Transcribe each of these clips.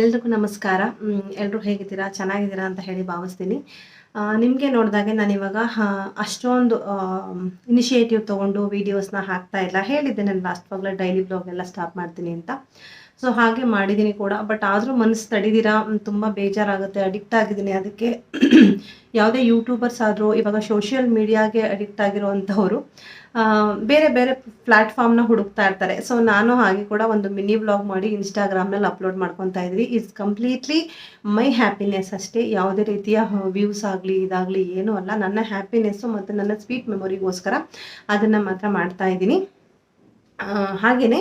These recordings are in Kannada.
ಎಲ್ರಿಗೂ ನಮಸ್ಕಾರ. ಎಲ್ಲರೂ ಹೇಗಿದ್ದೀರಾ? ಚೆನ್ನಾಗಿದ್ದೀರಾ ಅಂತ ಹೇಳಿ ಭಾವಿಸ್ತೀನಿ. ನಿಮಗೆ ನೋಡಿದಾಗೆ ನಾನು ಇವಾಗ ಅಷ್ಟೊಂದು ಇನಿಷಿಯೇಟಿವ್ ತೊಗೊಂಡು ವೀಡಿಯೋಸ್ನ ಹಾಕ್ತಾ ಇಲ್ಲ. ಹೇಳಿದ್ದೆ ನಾನು ಲಾಸ್ಟ್ ಬಾಗ್ಲ ಡೈಲಿ ಬ್ಲಾಗ್ ಎಲ್ಲ ಸ್ಟಾಪ್ ಮಾಡ್ತೀನಿ ಅಂತ. ಸೊ ಹಾಗೆ ಮಾಡಿದ್ದೀನಿ ಕೂಡ. ಬಟ್ ಆದರೂ ಮನಸ್ಸು ತಡಿದಿರಾ? ತುಂಬ ಬೇಜಾರಾಗುತ್ತೆ ಅಡಿಕ್ಟ್ ಆಗಿದ್ದೀನಿ. ಅದಕ್ಕೆ ಯಾವುದೇ ಯೂಟ್ಯೂಬರ್ಸ್ ಆದರೂ, ಇವಾಗ ಸೋಷಿಯಲ್ ಮೀಡಿಯಾಗೆ ಅಡಿಕ್ಟ್ ಆಗಿರುವಂಥವ್ರು ಬೇರೆ ಬೇರೆ ಪ್ಲ್ಯಾಟ್ಫಾರ್ಮ್ನ ಹುಡುಕ್ತಾ ಇರ್ತಾರೆ. ಸೊ ನಾನು ಹಾಗೆ ಕೂಡ ಒಂದು ಮಿನಿ ವ್ಲಾಗ್ ಮಾಡಿ ಇನ್ಸ್ಟಾಗ್ರಾಮ್ನಲ್ಲಿ ಅಪ್ಲೋಡ್ ಮಾಡ್ಕೊತಾ ಇದ್ವಿ. ಇಟ್ಸ್ ಕಂಪ್ಲೀಟ್ಲಿ ಮೈ ಹ್ಯಾಪಿನೆಸ್ ಅಷ್ಟೇ. ಯಾವುದೇ ರೀತಿಯ ವ್ಯೂಸ್ ಆಗಲಿ, ಇದಾಗಲಿ, ಏನೂ ಅಲ್ಲ. ನನ್ನ ಹ್ಯಾಪಿನೆಸ್ಸು ಮತ್ತು ನನ್ನ ಸ್ವೀಟ್ ಮೆಮೊರಿಗೋಸ್ಕರ ಅದನ್ನು ಮಾತ್ರ ಮಾಡ್ತಾ ಇದ್ದೀನಿ. ಹಾಗೆಯೇ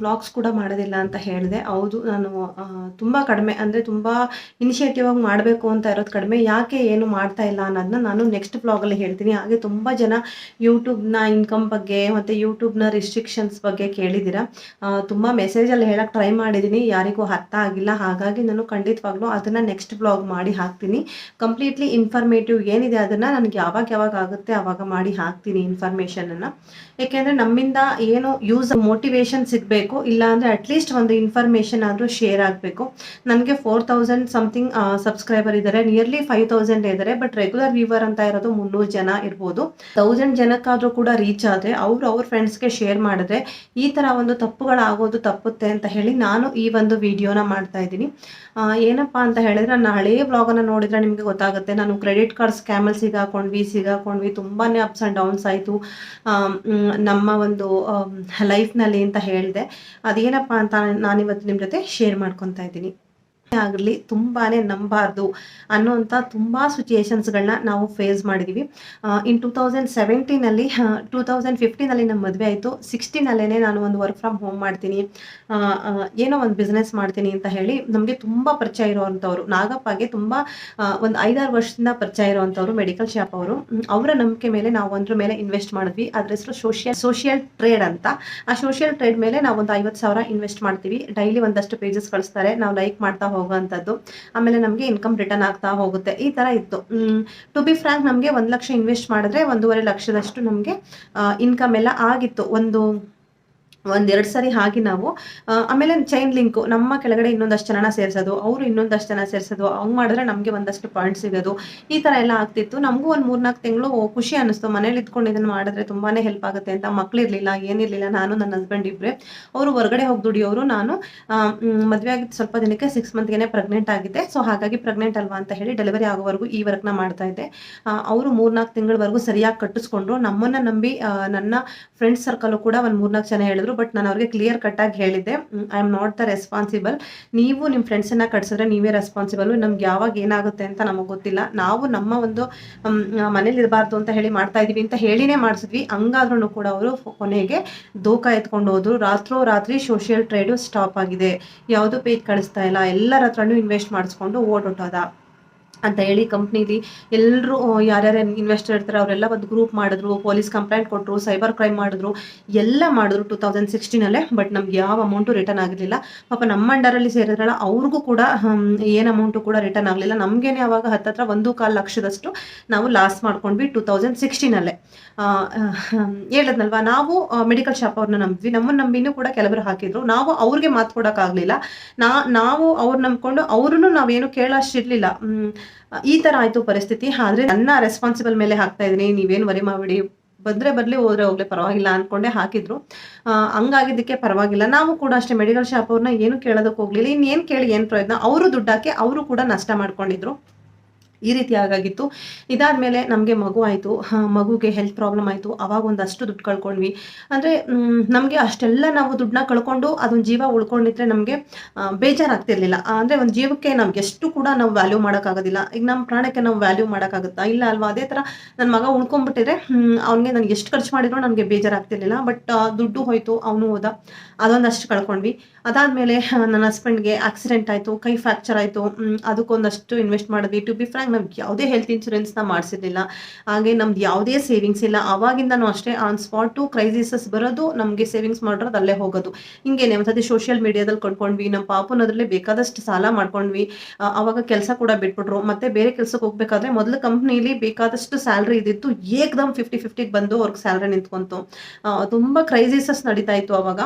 ವ್ಲಾಗ್ಸ್ ಕೂಡ ಮಾಡೋದಿಲ್ಲ ಅಂತ ಹೇಳಿದೆ. ಹೌದು, ನಾನು ತುಂಬ ಕಡಿಮೆ, ಅಂದರೆ ತುಂಬ ಇನಿಷಿಯೇಟಿವ್ ಆಗಿ ಮಾಡಬೇಕು ಅಂತ ಇರೋದು ಕಡಿಮೆ. ಯಾಕೆ ಏನು ಮಾಡ್ತಾ ಇಲ್ಲ ಅನ್ನೋದನ್ನ ನಾನು ನೆಕ್ಸ್ಟ್ ಬ್ಲಾಗಲ್ಲಿ ಹೇಳ್ತೀನಿ. ಹಾಗೆ ತುಂಬ ಜನ ಯೂಟ್ಯೂಬ್ನ ಇನ್ಕಮ್ ಬಗ್ಗೆ ಮತ್ತು ಯೂಟ್ಯೂಬ್ನ ರಿಸ್ಟ್ರಿಕ್ಷನ್ಸ್ ಬಗ್ಗೆ ಕೇಳಿದ್ದೀರಾ. ತುಂಬ ಮೆಸೇಜಲ್ಲಿ ಹೇಳಕ್ಕೆ ಟ್ರೈ ಮಾಡಿದ್ದೀನಿ. ಯಾರಿಗೂ ಅರ್ಥ ಆಗಿಲ್ಲ. ಹಾಗಾಗಿ ನಾನು ಖಂಡಿತವಾಗ್ಲೂ ಅದನ್ನು ನೆಕ್ಸ್ಟ್ ಬ್ಲಾಗ್ ಮಾಡಿ ಹಾಕ್ತೀನಿ. ಕಂಪ್ಲೀಟ್ಲಿ ಇನ್ಫಾರ್ಮೇಟಿವ್ ಏನಿದೆ ಅದನ್ನು ನನಗೆ ಯಾವಾಗ ಯಾವಾಗ ಆಗುತ್ತೆ ಆವಾಗ ಮಾಡಿ ಹಾಕ್ತೀನಿ ಇನ್ಫಾರ್ಮೇಷನನ್ನು ಏಕೆಂದರೆ ನಮ್ಮಿಂದ ಏನು ಯೂಸ್ ಮೋಟಿವೇಶನ್ ಸಿಗಬೇಕು ಇಲ್ಲ ಅಂದರೆ ಅಟ್ಲೀಸ್ಟ್ ಒಂದು ಇನ್ಫಾರ್ಮೇಷನ್ ಆದರೂ ಶೇರ್ ಆಗಬೇಕು. ನನಗೆ ಫೋರ್ ತೌಸಂಡ್ ಸಮಥಿಂಗ್ ಸಬ್ಸ್ಕ್ರೈಬರ್ ಇದ್ದಾರೆ ನಿಯರ್ಲಿ ಫೈವ್ ತೌಸಂಡ್ ಇದ್ದಾರೆ ಬಟ್ ರೆಗ್ಯುಲರ್ ವ್ಯೂವರ್ ಅಂತ ಇರೋದು ಮುನ್ನೂರು ಜನ ಇರ್ಬೋದು. ತೌಸಂಡ್ ಜನಕ್ಕಾದರೂ ಕೂಡ ರೀಚ್ ಆದರೆ ಅವರು ಅವ್ರ ಫ್ರೆಂಡ್ಸ್ಗೆ ಶೇರ್ ಮಾಡಿದ್ರೆ ಈ ಥರ ಒಂದು ತಪ್ಪುಗಳಾಗೋದು ತಪ್ಪುತ್ತೆ ಅಂತ ಹೇಳಿ ನಾನು ಈ ಒಂದು ವಿಡಿಯೋನ ಮಾಡ್ತಾ ಇದ್ದೀನಿ. ಏನಪ್ಪ ಅಂತ ಹೇಳಿದ್ರೆ ನನ್ನ ಹಳೆಯ ವ್ಲಾಗನ್ನು ನೋಡಿದ್ರೆ ನಿಮಗೆ ಗೊತ್ತಾಗುತ್ತೆ. ನಾನು ಕ್ರೆಡಿಟ್ ಕಾರ್ಡ್ ಸ್ಕ್ಯಾಮಲ್ಲಿ ಸಿಗಾಕೊಂಡ್ವಿ ಸಿಗಾಕೊಂಡ್ವಿ ತುಂಬಾ ಅಪ್ಸ್ ಆ್ಯಂಡ್ ಡೌನ್ಸ್ ಆಯಿತು. ನಮ್ಮ ಒಂದು ಲೈಫ್ನಲ್ಲಿ ಅಂತ ಹೇಳಿದೆ. ಅದೇನಪ್ಪ ಅಂತ ನಾನಿವತ್ತು ನಿಮ್ಮ ಜೊತೆ ಶೇರ್ ಮಾಡ್ಕೊತಾ ಇದ್ದೀನಿ. ಆಗಲಿ ತುಂಬಾನೇ ನಂಬಾರ್ದು ತುಂಬಾ ತುಂಬ ಸಿಚುಯೇಷನ್ಸ್ಗಳನ್ನ ನಾವು ಫೇಸ್ ಮಾಡಿದ್ದೀವಿ ಇನ್ ಟೂ ತೌಸಂಡ್ ಸೆವೆಂಟೀನಲ್ಲಿ ಟೂ ತೌಸಂಡ್ ಫಿಫ್ಟೀನಲ್ಲಿ ನಮ್ಮ ಮದುವೆ ಆಯಿತು. ಸಿಕ್ಸ್ಟೀನಲ್ಲೇ ನಾನು ಒಂದು ವರ್ಕ್ ಫ್ರಮ್ ಹೋಮ್ ಮಾಡ್ತೀನಿ. ಏನೋ ಒಂದು ಬಿಸ್ನೆಸ್ ಮಾಡ್ತೀನಿ ಅಂತ ಹೇಳಿ ನಮಗೆ ತುಂಬ ಪರಿಚಯ ಇರುವಂಥವ್ರು. ನಾಗಪ್ಪಗೆ ತುಂಬ ಒಂದು ಐದಾರು ವರ್ಷದಿಂದ ಪರಿಚಯ ಇರುವಂಥವ್ರು ಮೆಡಿಕಲ್ ಶಾಪ್ ಅವರು. ಅವರ ನಂಬಿಕೆ ಮೇಲೆ ನಾವು ಒಂದ್ರ ಮೇಲೆ ಇನ್ವೆಸ್ಟ್ ಮಾಡಿದ್ವಿ. ಅದ್ರ ಹೆಸರು ಸೋಷಿಯಲ್ ಸೋಷಿಯಲ್ ಟ್ರೇಡ್ ಅಂತ. ಆ ಸೋಷಿಯಲ್ ಟ್ರೇಡ್ ಮೇಲೆ ನಾವು ಒಂದು ಐವತ್ತು ಸಾವಿರ ಇನ್ವೆಸ್ಟ್ ಮಾಡ್ತೀವಿ. ಡೈಲಿ ಒಂದಷ್ಟು ಪೇಜಸ್ ಕಳಿಸ್ತಾರೆ. ನಾವು ಲೈಕ್ ಮಾಡ್ತಾ ಹೋಗುವಂಥದ್ದು. ಆಮೇಲೆ ನಮಗೆ ಇನ್ಕಮ್ ರಿಟರ್ನ್ ಆಗ್ತಾ ಹೋಗುತ್ತೆ. ಈ ಥರ ಇತ್ತು. ಟು ಬಿ ಫ್ರಾಂಕ್ ನಮಗೆ ಒಂದು ಲಕ್ಷ ಇನ್ವೆಸ್ಟ್ ಮಾಡಿದ್ರೆ ಒಂದೂವರೆ ಲಕ್ಷದಷ್ಟು ನಮಗೆ ಇನ್ಕಮ್ ಎಲ್ಲ ಆಗಿತ್ತು. ಒಂದು ಒಂದೆರಡು ಸಾರಿ ಹಾಗೆ ನಾವು ಆಮೇಲೆ ಚೈನ್ ಲಿಂಕು ನಮ್ಮ ಕೆಳಗಡೆ ಇನ್ನೊಂದಷ್ಟು ಜನ ಸೇರಿಸೋದು, ಅವರು ಇನ್ನೊಂದಷ್ಟು ಜನ ಸೇರಿಸೋದು ಹಂಗೆ ಮಾಡಿದ್ರೆ ನಮಗೆ ಒಂದಷ್ಟು ಪಾಯಿಂಟ್ ಸಿಗೋದು. ಈ ಥರ ಎಲ್ಲ ಆಗ್ತಿತ್ತು. ನಮಗೂ ಒಂದು ಮೂರ್ನಾಲ್ಕು ತಿಂಗಳು ಖುಷಿ ಅನ್ನಿಸ್ತು ಮನೇಲಿ ಇದ್ಕೊಂಡು ಇದನ್ನು ಮಾಡಿದ್ರೆ ತುಂಬಾ ಹೆಲ್ಪ್ ಆಗುತ್ತೆ ಅಂತ. ಮಕ್ಕಳಿರಲಿಲ್ಲ ಏನಿರಲಿಲ್ಲ ನಾನು ನನ್ನ ಹಸ್ಬೆಂಡ್ ಇಬ್ಬರೇ ಅವರು ಹೊರಗಡೆ ಹೋಗಿ ದುಡಿಯೋರು ನಾನು ಮದುವೆ ಆಗಿದ್ದು ಸ್ವಲ್ಪ ದಿನಕ್ಕೆ ಸಿಕ್ಸ್ ಮಂತ್ಗೆ ಪ್ರೆಗ್ನೆಂಟ್ ಆಗಿದ್ದೆ. ಸೊ ಹಾಗಾಗಿ ಪ್ರೆಗ್ನೆಂಟ್ ಅಲ್ವಾ ಅಂತ ಹೇಳಿ ಡೆಲಿವರಿ ಆಗೋವರೆಗೂ ಈ ವರ್ಕ್ನ ಮಾಡ್ತಾ ಇದ್ದೆ. ಅವರು ಮೂರ್ನಾಲ್ಕು ತಿಂಗಳವರೆಗೂ ಸರಿಯಾಗಿ ಕಟ್ಟಿಸ್ಕೊಂಡ್ರು. ನಮ್ಮನ್ನು ನಂಬಿ ನನ್ನ ಫ್ರೆಂಡ್ಸ್ ಸರ್ಕಲ್ ಕೂಡ ಒಂದು ಮೂರ್ನಾಲ್ಕು ಜನ ಹೇಳಿದ್ರು. ಬಟ್ ನಾನು ಅವ್ರಿಗೆ ಕ್ಲಿಯರ್ ಕಟ್ಟಾಗಿ ಹೇಳಿದ್ದೆ. I am not the responsible ನೀವು ನಿಮ್ಮ ಫ್ರೆಂಡ್ಸನ್ನು ಕಟ್ಸಿದ್ರೆ ನೀವೇ ರೆಸ್ಪಾನ್ಸಿಬಲ್ ನಮ್ಗೆ ಯಾವಾಗ ಏನಾಗುತ್ತೆ ಅಂತ ನಮಗೆ ಗೊತ್ತಿಲ್ಲ. ನಾವು ನಮ್ಮ ಒಂದು ಮನೇಲಿ ಇರಬಾರ್ದು ಅಂತ ಹೇಳಿ ಮಾಡ್ತಾ ಇದೀವಿ ಅಂತ ಹೇಳಿನೇ ಮಾಡಿಸಿದ್ವಿ. ಹಂಗಾದ್ರೂ ಕೂಡ ಅವರು ಕೊನೆಗೆ ದೋಖ ಎತ್ಕೊಂಡು ಹೋದ್ರು. ರಾತ್ರೋ ರಾತ್ರಿ ಸೋಷಿಯಲ್ ಟ್ರೇಡು ಸ್ಟಾಪ್ ಆಗಿದೆ. ಯಾವುದು ಪೇಜ್ ಕಳಿಸ್ತಾ ಇಲ್ಲ. ಎಲ್ಲರ ಹತ್ರನೂ ಇನ್ವೆಸ್ಟ್ ಮಾಡಿಸ್ಕೊಂಡು ಓಡೋಟೋದ ಅಂತ ಹೇಳಿ ಕಂಪ್ನಿಲಿ ಎಲ್ಲರೂ ಯಾರ್ಯಾರು ಇನ್ವೆಸ್ಟರ್ ಇರ್ತಾರೆ, ಅವರೆಲ್ಲ ಒಂದು ಗ್ರೂಪ್ ಮಾಡಿದ್ರು ಪೊಲೀಸ್ ಕಂಪ್ಲೇಂಟ್ ಕೊಟ್ಟರು ಸೈಬರ್ ಕ್ರೈಮ್ ಮಾಡಿದ್ರು, ಎಲ್ಲ ಮಾಡಿದ್ರು ಟೂ ತೌಸಂಡ್ ಸಿಕ್ಸ್ಟೀನಲ್ಲೇ ಬಟ್ ನಮ್ಗೆ ಯಾವ ಅಮೌಂಟು ರಿಟರ್ನ್ ಆಗಿರಲಿಲ್ಲ ಪಾಪ ನಮ್ಮ ಅಂಡರಲ್ಲಿ ಸೇರಿದ್ರಲ್ಲ, ಅವ್ರಿಗೂ ಕೂಡ ಏನು ಅಮೌಂಟು ಕೂಡ ರಿಟರ್ನ್ ಆಗಲಿಲ್ಲ. ನಮಗೇನೆ ಅವಾಗ ಹತ್ತತ್ರ ಒಂದು ಕಾಲು ಲಕ್ಷದಷ್ಟು ನಾವು ಲಾಸ್ ಮಾಡ್ಕೊಂಡ್ವಿ ಟೂ ತೌಸಂಡ್ ಸಿಕ್ಸ್ಟೀನಲ್ಲೇ ಹೇಳದ್ನಲ್ವಾ? ನಾವು ಮೆಡಿಕಲ್ ಶಾಪ್ ಅವ್ರನ್ನ ನಂಬಿದ್ವಿ. ನಮ್ಮನ್ನು ನಂಬಿನೂ ಕೂಡ ಕೆಲವರು ಹಾಕಿದ್ರು. ನಾವು ಅವ್ರಿಗೆ ಮಾತು ಕೊಡೋಕ್ಕಾಗಲಿಲ್ಲ. ನಾ, ನಾವು ಅವ್ರು ನಂಬ್ಕೊಂಡು ಅವ್ರೂ ನಾವೇನು ಕೇಳೋಷ್ಟಿರಲಿಲ್ಲ. ಈ ಥರ ಆಯಿತು ಪರಿಸ್ಥಿತಿ. ಆದರೆ ನನ್ನ ರೆಸ್ಪಾನ್ಸಿಬಲ್ ಮೇಲೆ ಹಾಕ್ತಾ ಇದ್ದೀನಿ. ನೀವೇನು ವರಿ ಮಾಡಿಬಿಡಿ. ಬಂದರೆ ಬರಲಿ, ಹೋದ್ರೆ ಹೋಗ್ಲಿ, ಪರವಾಗಿಲ್ಲ ಅಂದ್ಕೊಂಡೆ ಹಾಕಿದ್ರು. ಹಂಗಾಗಿದ್ದಕ್ಕೆ ಪರವಾಗಿಲ್ಲ. ನಾವು ಕೂಡ ಅಷ್ಟೇ ಮೆಡಿಕಲ್ ಶಾಪ್ ಅವ್ರನ್ನ ಏನು ಕೇಳೋದಕ್ಕೆ ಹೋಗ್ಲಿಲ್ಲ. ಇನ್ನೇನು ಕೇಳಿ ಏನು ಪ್ರಯತ್ನ ಅವರು ದುಡ್ಡಾಕಿ ಅವರು ಕೂಡ ನಷ್ಟ ಮಾಡ್ಕೊಂಡಿದ್ರು. ಈ ರೀತಿ ಆಗಾಗಿತ್ತು. ಇದಾದಮೇಲೆ ನಮಗೆ ಮಗು ಆಯಿತು. ಮಗುಗೆ ಹೆಲ್ತ್ ಪ್ರಾಬ್ಲಮ್ ಆಯಿತು. ಅವಾಗ ಒಂದಷ್ಟು ದುಡ್ಡು ಕಳ್ಕೊಂಡ್ವಿ. ಅಂದರೆ ನಮಗೆ ಅಷ್ಟೆಲ್ಲ ನಾವು ದುಡ್ಡನ್ನ ಕಳ್ಕೊಂಡು ಅದೊಂದು ಜೀವ ಉಳ್ಕೊಂಡಿದ್ರೆ ನಮಗೆ ಬೇಜಾರಾಗ್ತಿರ್ಲಿಲ್ಲ. ಅಂದರೆ ಒಂದು ಜೀವಕ್ಕೆ ನಮ್ಗೆ ಎಷ್ಟು ಕೂಡ ನಾವು ವ್ಯಾಲ್ಯೂ ಮಾಡೋಕ್ಕಾಗೋದಿಲ್ಲ. ಈಗ ನಮ್ಮ ಪ್ರಾಣಕ್ಕೆ ನಾವು ವ್ಯಾಲ್ಯೂ ಮಾಡೋಕ್ಕಾಗುತ್ತಾ? ಇಲ್ಲ ಅಲ್ವಾ? ಅದೇ ಥರ ನನ್ನ ಮಗ ಉಳ್ಕೊಂಡ್ಬಿಟ್ಟಿದ್ರೆ ಅವ್ನಿಗೆ ನನಗೆ ಎಷ್ಟು ಖರ್ಚು ಮಾಡಿದ್ರು ನನಗೆ ಬೇಜಾರಾಗ್ತಿರ್ಲಿಲ್ಲ. ಬಟ್ ದುಡ್ಡು ಹೋಯ್ತು, ಅವನು ಹೋದ. ಅದೊಂದಷ್ಟು ಕಳ್ಕೊಂಡ್ವಿ. ಅದಾದಮೇಲೆ ನನ್ನ ಹಸ್ಬೆಂಡ್ಗೆ ಆಕ್ಸಿಡೆಂಟ್ ಆಯಿತು. ಕೈ ಫ್ರ್ಯಾಕ್ಚರ್ ಆಯಿತು. ಅದಕ್ಕೊಂದಷ್ಟು ಇನ್ವೆಸ್ಟ್ ಮಾಡಿದ್ವಿ. ಟು ಬಿ ಫ್ರ್ಯಾಂಕ್ ನಾವು ಯಾವುದೇ ಹೆಲ್ತ್ ಇನ್ಶೂರೆನ್ಸ್ನ ಮಾಡಿಸಿರ್ಲಿಲ್ಲ. ಹಾಗೆ ನಮ್ದು ಯಾವುದೇ ಸೇವಿಂಗ್ಸ್ ಇಲ್ಲ. ಆವಾಗಿಂದನೂ ಅಷ್ಟೇ ಆನ್ ಸ್ಪಾಟು ಕ್ರೈಸಿಸಸ್ ಬರೋದು ನಮಗೆ ಸೇವಿಂಗ್ಸ್ ಮಾಡಿರೋದು ಅಲ್ಲೇ ಹೋಗೋದು. ಹಿಂಗೇನೆ ಒಂದ್ಸತಿ ಸೋಷಿಯಲ್ ಮೀಡಿಯಾದಲ್ಲಿ ಕೊಂಡ್ಕೊಂಡ್ವಿ ನಮ್ಮ ಪಾಪನ ಅದರಲ್ಲೇ ಬೇಕಾದಷ್ಟು ಸಾಲ ಮಾಡ್ಕೊಂಡ್ವಿ. ಅವಾಗ ಕೆಲಸ ಕೂಡ ಬಿಟ್ಬಿಟ್ರು. ಮತ್ತೆ ಬೇರೆ ಕೆಲಸಕ್ಕೆ ಹೋಗ್ಬೇಕಾದ್ರೆ ಮೊದಲು ಕಂಪ್ನಿಲಿ ಬೇಕಾದಷ್ಟು ಸ್ಯಾಲ್ರಿ ಇದ್ದಿತ್ತು. ಏಕ್ದಮ್ ಫಿಫ್ಟಿ ಫಿಫ್ಟಿಗೆ ಬಂದು ಅವ್ರಿಗೆ ಸ್ಯಾಲ್ರಿ ನಿಂತ್ಕೊಂತು. ತುಂಬ ಕ್ರೈಸಿಸಸ್ ನಡೀತಾ ಇತ್ತು ಅವಾಗ.